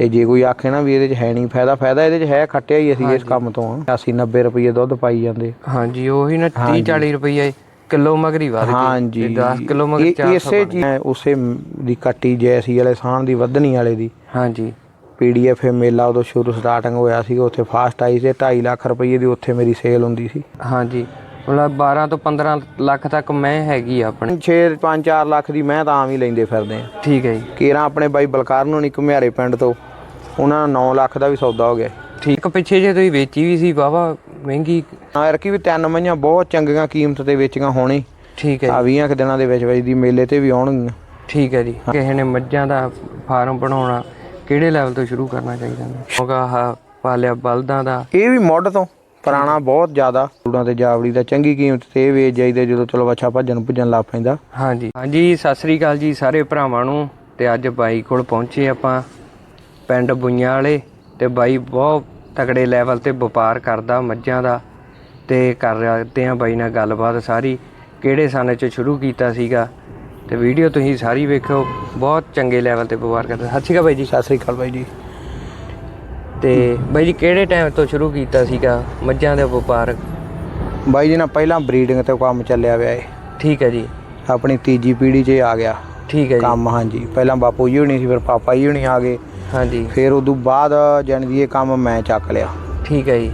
ਤੇ ਜੇ ਕੋਈ ਆਖੇ ਨਾ ਵੀ ਇਹਦੇ 'ਚ ਹੈ ਨਹੀਂ ਫਾਇਦਾ ਫਾਇਦਾ ਇਹਦੇ 'ਚ ਹੈ ਖੱਟਿਆ ਹੀ ਅਸੀਂ ਇਸ ਕੰਮ ਤੋਂ ਆ। 80 90 ਰੁਪਏ ਦੁੱਧ ਪਾਈ ਜਾਂਦੇ। ਹਾਂਜੀ ਉਹੀ ਨਾ 30 40 ਰੁਪਏ ਕਿਲੋ ਮਗਰੀ ਗਈ। ਹਾਂਜੀ। 10 ਕਿਲੋ ਮਗਰ ਇਹ- 400 ਇਸੇ ਚੀਜ਼ ਉਸੇ ਦੀ ਕੱਟੀ ਜੈਸੀ ਵਾਲੇ ਸਾਹ ਦੀ ਵਧਣੀ ਵਾਲੇ ਦੀ। ਹਾਂਜੀ। ਪੀਡੀਐਫ ਮੇਲਾ ਉਦੋਂ ਸ਼ੁਰੂ ਸਟਾਰਟਿੰਗ ਹੋਇਆ ਸੀ ਉੱਥੇ ਫਾਸਟ ਆਈ ਸੀ 2.5 ਲੱਖ ਰੁਪਏ ਦੀ ਉੱਥੇ ਮੇਰੀ ਸੇਲ ਹੁੰਦੀ ਸੀ। ਹਾਂਜੀ। ਮਤਲਬ 12 ਤੋਂ 15 ਲੱਖ ਤੱਕ ਮੈਂ ਹੈਗੀ ਆਪਣੇ। 6 5 4 ਲੱਖ ਦੀ ਮੈਂ ਤਾਂ ਆਮ ਹੀ ਲੈਂਦੇ ਫਿਰਦੇ ਆ। ਠੀਕ ਹੈ ਜੀ। ਕੇਰਾਂ ਆਪਣੇ ਬਾਈ ਬਲਕਾਰ ਨੂੰ ਨਹੀਂ ਘੁਮਿਆਰੇ ਪਿੰਡ ਤੋਂ। ਉਹਨਾਂ ਦਾ 9 ਲੱਖ ਦਾ ਵੀ ਸੌਦਾ ਹੋ ਗਿਆ। ਠੀਕ। ਪਿੱਛੇ ਜੇ ਤੁਸੀਂ ਵੇਚੀ ਵੀ ਸੀ ਵਾਵਾ ਮਹਿੰਗੀ। ਆ ਰਕੀ ਵੀ ਤਿੰਨ ਮਈਆਂ ਬਹੁਤ ਚੰਗੀਆਂ ਕੀਮਤ ਤੇ ਵੇਚੀਆਂ ਹੋਣੀ। ਠੀਕ ਹੈ ਆ 20 ਕੁ ਦਿਨਾਂ ਦੇ ਵਿੱਚ ਵਿੱਚ ਦੀ ਮੇਲੇ ਤੇ ਵੀ ਆਉਣਗੀਆਂ। ਠੀਕ ਹੈ ਜੀ। ਕਿਸੇ ਨੇ ਮੱਝਾਂ ਦਾ ਫਾਰਮ ਬਣਾਉਣਾ ਕਿਹੜੇ ਲੈਵਲ ਤੋਂ ਸ਼ੁਰੂ ਕਰਨਾ ਚਾਹੀਦਾ ਨੇ? ਕਿਉਂਕਿ ਆਹ ਪਾਲਿਆ ਬਲਦਾਂ ਦਾ। ਇਹ ਵੀ ਮੁੱਢ ਤੋਂ ਪੁਰਾਣਾ ਬਹੁਤ ਜ਼ਿਆਦਾ। ਸੂੜਾਂ ਤੇ ਜਾਵੜੀ ਦਾ ਚੰਗੀ ਕੀਮਤ ਤੇ ਇਹ ਵੇਚ ਜਾਈਦੇ ਜਦੋਂ ਚਲੋ ਬੱਚਾ ਭੱਜਣ ਭੁੱਜਣ ਲੱਗ ਪੈਂਦਾ। ਹਾਂਜੀ। ਹਾਂਜੀ ਸਤਿ ਸ੍ਰੀ ਅਕਾਲ ਜੀ ਸਾਰੇ ਭਰਾਵਾਂ ਨੂੰ ਤੇ ਅੱਜ ਬਾਈ ਕੋਲ ਪਹੁੰਚੇ ਆਪਾਂ। ਪਿੰਡ ਬੁਈਆਂ ਵਾਲੇ ਤੇ ਬਾਈ ਬਹੁਤ ਤਕੜੇ ਲੈਵਲ ਤੇ ਵਪਾਰ ਕਰਦਾ ਮੱਝਾਂ ਦਾ ਤੇ ਕਰ ਰਹੇ ਆ ਬਾਈ ਨਾਲ ਗੱਲਬਾਤ ਸਾਰੀ ਕਿਹੜੇ ਸਾਲ ਚ ਸ਼ੁਰੂ ਕੀਤਾ ਸੀਗਾ ਤੇ ਵੀਡੀਓ ਤੁਸੀਂ ਸਾਰੀ ਵੇਖੋ ਬਹੁਤ ਚੰਗੇ ਲੈਵਲ ਤੇ ਵਪਾਰ ਕਰਦਾ। ਸਤਿ ਸ਼੍ਰੀ ਅਕਾਲ ਬਾਈ ਜੀ। ਸਤਿ ਸ੍ਰੀ ਅਕਾਲ ਬਾਈ ਜੀ। ਤੇ ਬਾਈ ਜੀ ਕਿਹੜੇ ਟਾਈਮ ਤੋਂ ਸ਼ੁਰੂ ਕੀਤਾ ਸੀਗਾ ਮੱਝਾਂ ਦਾ ਵਪਾਰ? ਬਾਈ ਜੀ ਨਾਲ ਪਹਿਲਾਂ ਬਰੀਡਿੰਗ ਤੇ ਕੰਮ ਚੱਲਿਆ ਹੋਇਆ ਏ। ਠੀਕ ਹੈ ਜੀ। ਆਪਣੀ ਤੀਜੀ ਪੀੜ੍ਹੀ 'ਚ ਇਹ ਆ ਗਿਆ। ਠੀਕ ਹੈ ਜੀ। ਕੰਮ ਹਾਂਜੀ। ਪਹਿਲਾਂ ਬਾਪੂ ਜੀ ਹੁਣੀ ਸੀ ਫਿਰ ਪਾਪਾ ਜੀ ਹੁਣੀ ਆ ਗਏ। ਹਾਂਜੀ। ਫਿਰ ਉਦੋਂ ਬਾਅਦ ਜਾਣੀ ਦੀ ਇਹ ਕੰਮ ਮੈਂ ਚੱਕ ਲਿਆ। ਠੀਕ ਹੈ ਜੀ।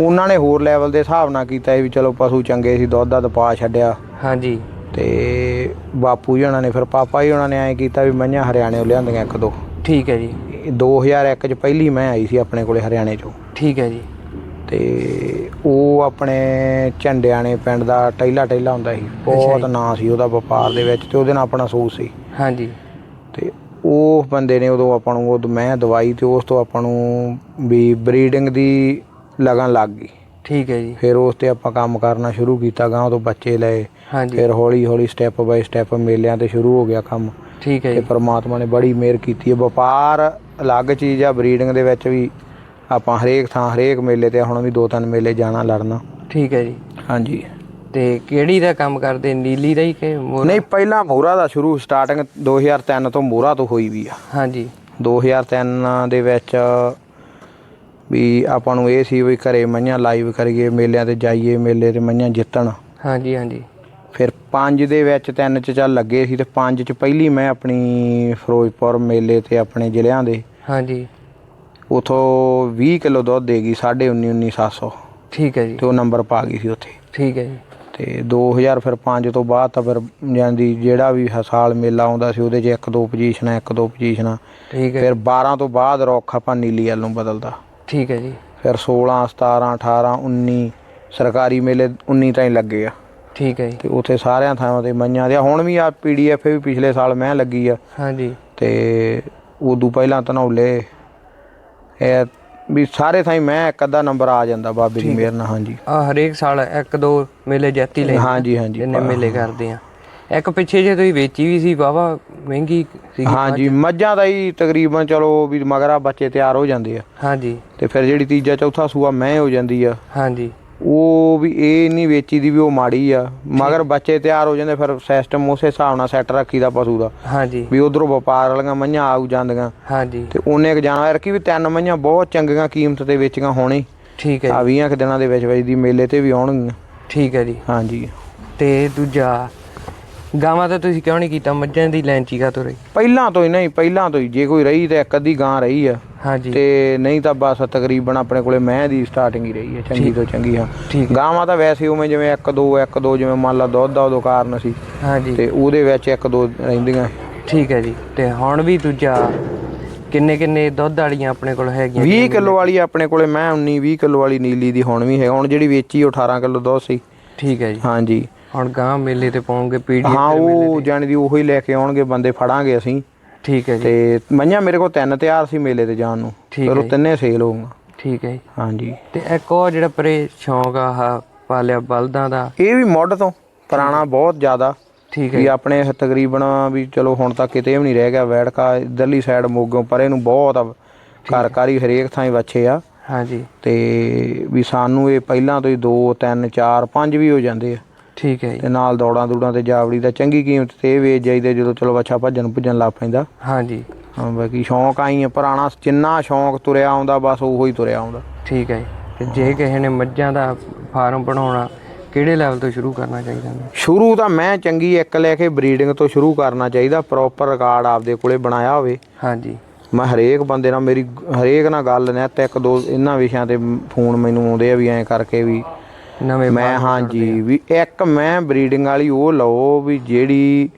ਉਹਨਾਂ ਨੇ ਹੋਰ ਲੈਵਲ ਦੇ ਹਿਸਾਬ ਨਾਲ ਕੀਤਾ ਇਹ ਵੀ ਚਲੋ ਪਸ਼ੂ ਚੰਗੇ ਸੀ ਦੁੱਧ ਦਾ ਪਾ ਛੱਡਿਆ। ਹਾਂਜੀ। ਤੇ ਬਾਪੂ ਜੀ ਉਹਨਾਂ ਨੇ ਫਿਰ ਪਾਪਾ ਜੀ ਉਹਨਾਂ ਨੇ ਐਂ ਕੀਤਾ ਵੀ ਮਈਆਂ ਹਰਿਆਣੇੋਂ ਲਿਆਂਦੀਆਂ ਇੱਕ ਦੋ। ਠੀਕ ਹੈ ਜੀ। ਇਹ 2001 ਚ ਪਹਿਲੀ ਮੈਂ ਆਈ ਸੀ ਆਪਣੇ ਕੋਲੇ ਹਰਿਆਣੇ ਚੋਂ। ਠੀਕ ਹੈ ਜੀ। ਤੇ ਉਹ ਆਪਣੇ ਝੰਡਿਆਣੇ ਪਿੰਡ ਦਾ ਟੈਲਾ ਟੈਲਾ ਹੁੰਦਾ ਸੀ ਬਹੁਤ ਨਾਂ ਸੀ ਉਹਦਾ ਵਪਾਰ ਦੇ ਵਿੱਚ ਤੇ ਉਹਦੇ ਨਾਲ ਆਪਣਾ ਸੂਟ ਸੀ। ਹਾਂਜੀ। ਤੇ ਉਹ ਬੰਦੇ ਨੇ ਉਦੋਂ ਆਪਾਂ ਨੂੰ ਉਹ ਮੈਂ ਦਵਾਈ ਤੇ ਉਸ ਤੋਂ ਆਪਾਂ ਨੂੰ ਵੀ ਬਰੀਡਿੰਗ ਦੀ ਲਗਨ ਲੱਗ ਗਈ। ਠੀਕ ਹੈ ਜੀ। ਫਿਰ ਉਸ ਤੇ ਆਪਾਂ ਕੰਮ ਕਰਨਾ ਸ਼ੁਰੂ ਕੀਤਾ ਗਾਂ ਤੋਂ ਬੱਚੇ ਲਏ। ਫਿਰ ਹੌਲੀ ਹੌਲੀ ਸਟੈਪ ਬਾਈ ਸਟੈਪ ਮੇਲਿਆਂ ਤੇ ਸ਼ੁਰੂ ਹੋ ਗਿਆ ਕੰਮ। ਠੀਕ ਹੈ ਤੇ ਜੀ। ਪ੍ਰਮਾਤਮਾ ਨੇ ਬੜੀ ਮਿਹਰ ਕੀਤੀ। ਹੈ ਵਪਾਰ ਅਲੱਗ ਚੀਜ਼ ਆ ਬਰੀਡਿੰਗ ਦੇ ਵਿੱਚ ਵੀ ਆਪਾਂ ਹਰੇਕ ਥਾਂ ਹਰੇਕ ਮੇਲੇ ਤੇ ਹੁਣ ਵੀ ਦੋ ਤਿੰਨ ਮੇਲੇ ਜਾਣਾ ਲੜਨਾ। ਠੀਕ ਹੈ ਜੀ। ਹਾਂਜੀ। ਤੇ ਕਿਹੜੀ ਦਾ ਕੰਮ ਕਰਦੇ? ਨੀਲੀ ਦਾ ਹੀ ਕਿ ਮੋਰ ਨਹੀਂ ਪਹਿਲਾਂ ਮੋਹਰਾ ਦਾ ਸ਼ੁਰੂ ਸਟਾਰਟਿੰਗ 2003 ਤੋਂ ਮੋਹਰਾ ਤੋਂ ਹੋਈ ਵੀ ਆ। ਹਾਂਜੀ। 2003 ਦੇ ਵਿੱਚ ਵੀ ਆਪਾਂ ਨੂੰ ਇਹ ਸੀ ਵੀ ਘਰੇ ਮਈਆਂ ਲਾਈਵ ਕਰੀਏ ਮੇਲਿਆਂ ਤੇ ਜਾਈਏ ਮੇਲੇ ਤੇ ਮਈਆਂ ਜਿੱਤਣ। ਹਾਂਜੀ ਹਾਂਜੀ। ਫਿਰ 5 ਦੇ ਵਿੱਚ ਤਿੰਨ ਚ ਚੱਲ ਲੱਗੇ ਸੀ ਤੇ 5 ਚ ਪਹਿਲੀ ਮੈਂ ਆਪਣੀ ਫਿਰੋਜ਼ਪੁਰ ਮੇਲੇ ਤੇ ਆਪਣੇ ਜ਼ਿਲ੍ਹਿਆਂ ਦੇ। ਹਾਂਜੀ। ਉਥੋਂ 20 ਕਿਲੋ ਦੁੱਧ ਦੇਗੀ 19 19700 ਠੀਕ ਹੈ ਜੀ। ਤੇ ਉਹ ਨੰਬਰ ਪਾ ਗਈ ਸੀ ਉੱਥੇ। ਠੀਕ ਹੈ ਜੀ। ਤੇ 2000 ਫਿਰ 5 ਤੋਂ ਬਾਅਦ ਤਾਂ ਫਿਰ ਜਾਂਦੀ ਜਿਹੜਾ ਵੀ ਹ- ਸਾਲ ਮੇਲਾ ਆਉਂਦਾ ਸੀ ਉਹਦੇ 'ਚ ਇੱਕ ਦੋ ਪੋਜੀਸ਼ਨਾਂ ਇੱਕ ਦੋ ਪੋਜੀਸ਼ਨਾਂ। ਠੀਕ ਹੈ। ਫਿਰ 12 ਤੋਂ ਬਾਅਦ ਰੁੱਖ ਆਪਾਂ ਨੀਲੀ ਵੱਲ ਨੂੰ ਬਦਲਦਾ। ਠੀਕ ਹੈ ਜੀ। ਫਿਰ 16 17 18 19 ਸਰਕਾਰੀ ਮੇਲੇ 19 ਤਾਈਂ ਲੱਗੇ ਆ। ਠੀਕ ਹੈ ਜੀ। ਤੇ ਉੱਥੇ ਸਾਰਿਆਂ ਥਾਵਾਂ ਤੇ ਮਈਆਂ ਦੇ ਹੁਣ ਵੀ ਆ ਪੀਡੀਐਫ ਵੀ ਪਿਛਲੇ ਸਾਲ ਮੈਂ ਲੱਗੀ ਆ। ਹਾਂਜੀ। ਤੇ ਉਦੋਂ ਪਹਿਲਾਂ ਧਨੌਲੇ ਇਹ ਵੀ ਸਾਰੇ ਥਾਈਂ ਮੈਂ ਇੱਕ ਅੱਧਾ ਨੰਬਰ ਆ ਜਾਂਦਾ ਬਾਬੇ ਦੀ ਮਿਹਰ ਨਾਲ ਹਾਂਜੀ। ਆ ਹਰੇਕ ਸਾਲ ਇੱਕ ਦੋ ਮੇਲੇ ਜੱਤੀ ਲੈ ਹਾਂਜੀ ਹਾਂਜੀ। ਜਿੰਨੇ ਮੇਲੇ ਕਰਦੇ ਆ। ਇੱਕ ਪਿੱਛੇ ਜੇ ਤੁਸੀਂ ਵੇਚੀ ਵੀ ਸੀ ਵਾਵਾ ਮਹਿੰਗੀ ਸੀ ਹਾਂਜੀ ਮੱਝਾਂ ਦਾ ਹੀ ਤਕਰੀਬਨ ਚਲੋ ਵੀ ਮਗਰਾ ਬੱਚੇ ਤਿਆਰ ਹੋ ਜਾਂਦੇ ਆ। ਹਾਂਜੀ। ਤੇ ਫਿਰ ਜਿਹੜੀ ਤੀਜਾ ਚੌਥਾ ਸੂਆ ਮੈਂ ਹੋ ਜਾਂਦੀ ਆ। ਹਾਂਜੀ। ਉਹ ਵੀ ਇਹ ਨਹੀਂ ਵੇਚੀ ਦੀ ਵੀ ਉਹ ਮਾੜੀ ਆ। ਮਗਰ ਬੱਚੇ ਤਿਆਰ ਹੋ ਜਾਂਦੇ ਫਿਰ ਸਿਸਟਮ ਉਸੇ ਹਿਸਾਬ ਨਾਲ ਸੈੱਟ ਰੱਖੀਦਾ ਪਸ਼ੂ ਦਾ। ਹਾਂਜੀ। ਵੀ ਉਧਰੋਂ ਵਪਾਰ ਵਾਲੀਆਂ ਮਈਆਂ ਆਉ ਜਾਂਦੀਆਂ। ਹਾਂਜੀ। ਤੇ ਉਹਨੇ ਇੱਕ ਜਾਣਾ ਰੱਖੀ ਵੀ ਤਿੰਨ ਮਈਆਂ ਬਹੁਤ ਚੰਗੀਆਂ ਕੀਮਤ ਤੇ ਵੇਚੀਆਂ ਹੋਣੀ। ਠੀਕ ਹੈ ਆ 20 ਕੁ ਦਿਨਾਂ ਦੇ ਵਿੱਚ ਵਿੱਚ ਦੀ ਮੇਲੇ ਤੇ ਵੀ ਆਉਣਗੀਆਂ। ਠੀਕ ਹੈ ਜੀ। ਹਾਂਜੀ। ਤੇ ਦੂਜਾ ਗਾਵਾਂ ਤਾਂ ਤੁਸੀਂ ਕਿਉਂ ਨਹੀਂ ਕੀਤਾ? ਮੱਝਾਂ ਦੀ ਲੈਂਚੀ ਕਾ ਰਹੀ? ਪਹਿਲਾਂ ਤੋਂ ਹੀ ਨਹੀਂ ਪਹਿਲਾਂ ਤੋਂ ਹੀ। ਜੇ ਕੋਈ ਰਹੀ ਤੇ ਇੱਕ ਅੱਧੀ ਗਾਂ ਰਹੀ ਆ। ਹਾਂਜੀ। ਤੇ ਨਹੀਂ ਤਾਂ ਬਸ ਤਕਰੀਬਨ ਆਪਣੇ ਕੋਲੇ ਮੈਂ ਦੀ ਸਟਾਰਟਿੰਗ ਹੀ ਰਹੀ ਹੈ ਚੰਗੀ ਤੋਂ ਚੰਗੀ ਹਾਂ। ਠੀਕ। ਗਾਵਾਂ ਤਾਂ ਵੈਸੇ ਉਵੇਂ ਜਿਵੇਂ ਇੱਕ ਦੋ ਇੱਕ ਦੋ ਜਿਵੇਂ ਮੰਨ ਲਾ ਦੁੱਧ ਦਾ ਉਦੋਂ ਕਾਰਨ ਸੀ। ਹਾਂਜੀ। ਤੇ ਉਹਦੇ ਵਿੱਚ ਇੱਕ ਦੋ ਰਹਿੰਦੀਆਂ। ਠੀਕ ਹੈ ਜੀ। ਤੇ ਹੁਣ ਵੀ ਦੂਜਾ ਕਿੰਨੇ ਕਿੰਨੇ ਦੁੱਧ ਵਾਲੀਆਂ ਆਪਣੇ ਕੋਲ ਹੈਗੀਆਂ? 20 ਕਿਲੋ ਵਾਲੀ ਆਪਣੇ ਕੋਲੇ ਮੈਂ 19 20 ਕਿਲੋ ਵਾਲੀ ਨੀਲੀ ਦੀ ਹੁਣ ਵੀ ਹੈ। ਹੁਣ ਜਿਹੜੀ ਵੇਚੀ ਉਹ 18 ਕਿਲੋ ਦੁੱਧ ਸੀ। ਠੀਕ ਹੈ ਜੀ। ਹਾਂਜੀ। ਹੁਣ ਗਾਂ ਮੇਲੇ ਤੇ ਪਾਉਂਗੇ ਪੀੜੀ ਹਾਂ ਉਹ ਜਾਣੀ ਦੀ ਉਹੀ ਲੈ ਕੇ ਆਉਣਗੇ ਬੰਦੇ ਫੜਾਂਗੇ ਅਸੀਂ। ਠੀਕ ਹੈ ਜੀ। ਤੇ ਮਈਆਂ ਮੇਰੇ ਕੋਲ ਤਿੰਨ ਤਿਆਰ ਸੀ ਮੇਲੇ ਤੇ ਜਾਣ ਨੂੰ। ਫਿਰ ਉਹ। ਤਿੰਨੇ ਸੇਲ ਹੋਊਗਾ। ਠੀਕ ਹੈ ਜੀ। ਹਾਂਜੀ। ਤੇ ਇੱਕ ਉਹ ਜਿਹੜਾ ਪਰੇ ਸ਼ੌਂਕ ਆ ਆਹ ਪਾਲਿਆ ਬਲਦਾਂ ਦਾ। ਇਹ ਵੀ ਮੁੱਢ ਤੋਂ ਪੁਰਾਣਾ ਬਹੁਤ ਜ਼ਿਆਦਾ। ਠੀਕ ਵੀ ਹੈ ਆਪਣੇ ਇਹ ਤਕਰੀਬਨ ਵੀ ਚਲੋ ਹੁਣ ਤਾਂ ਕਿਤੇ ਵੀ ਨਹੀਂ ਰਹਿ ਗਿਆ ਵੈੜਕਾ ਇਧਰਲੀ ਸਾਈਡ ਮੋਗੋਂ ਪਰੇ ਨੂੰ ਬਹੁਤ ਆ। ਘਰ ਘਰ ਹੀ ਹਰੇਕ ਥਾਂ ਹੀ ਬੱਚੇ ਆ ਹਾਂਜੀ ਤੇ ਵੀ ਸਾਨੂੰ ਇਹ ਪਹਿਲਾਂ ਤੋਂ ਹੀ 2 3 4 5 ਵੀ ਹੋ ਜਾਂਦੇ ਆ। ਠੀਕ ਹੈ ਤੇ ਜੀ ਨਾਲ ਦੌੜਾਂ ਦੂੜਾਂ ਤੇ ਜਾਵੜੀ ਦਾ ਚੰਗੀ ਕੀਮਤ ਤੇ ਇਹ ਵੇਚ ਜਾਈਦੇ ਜਦੋਂ ਚਲੋ ਬੱਚਾ ਭੱਜਣ ਭੁੱਜਣ ਲੱਗ ਪੈਂਦਾ। ਹਾਂਜੀ। ਹਾਂ ਬਾਕੀ ਸ਼ੌਂਕ ਆਈ ਹੈ ਪੁਰਾਣਾ ਜਿੰਨਾ ਸ਼ੌਂਕ ਤੁਰਿਆ ਆਉਂਦਾ ਬਸ ਉਹੋ ਹੀ ਤੁਰਿਆ ਆਉਂਦਾ। ਠੀਕ ਹੈ ਜੀ। ਤੇ ਜੇ ਕਿਸੇ ਨੇ ਮੱਝਾਂ ਦਾ ਫਾਰਮ ਬਣਾਉਣਾ ਕਿਹੜੇ ਲੈਵਲ ਤੋਂ ਸ਼ੁਰੂ ਕਰਨਾ ਚਾਹੀਦਾ? ਨੇ ਸ਼ੁਰੂ ਤਾਂ ਮੈਂ ਚੰਗੀ ਇੱਕ ਲੈ ਕੇ ਬਰੀਡਿੰਗ ਤੋਂ ਸ਼ੁਰੂ ਕਰਨਾ ਚਾਹੀਦਾ ਪ੍ਰੋਪਰ ਰਿਕਾਰਡ ਆਪਦੇ ਕੋਲੇ ਬਣਾਇਆ ਹੋਵੇ। ਹਾਂਜੀ। ਮੈਂ ਹਰੇਕ ਬੰਦੇ ਨਾਲ ਮੇਰੀ ਹਰੇਕ ਨਾਲ ਗੱਲ ਨੇ ਤੇ ਇੱਕ ਦੋ ਇਹਨਾਂ ਵਿਸ਼ਿਆਂ ਤੇ ਫੋਨ ਮੈਨੂੰ ਆਉਂਦੇ ਆ ਵੀ ਐਂ ਕਰਕੇ ਵੀ ਨਵੇਂ ਮੈਂ ਹਾਂਜੀ ਵੀ ਇੱਕ ਮੈਂ ਬਰੀਡਿੰਗ ਵਾਲੀ ਉਹ ਲਓ ਵੀ ਜਿਹੜੀ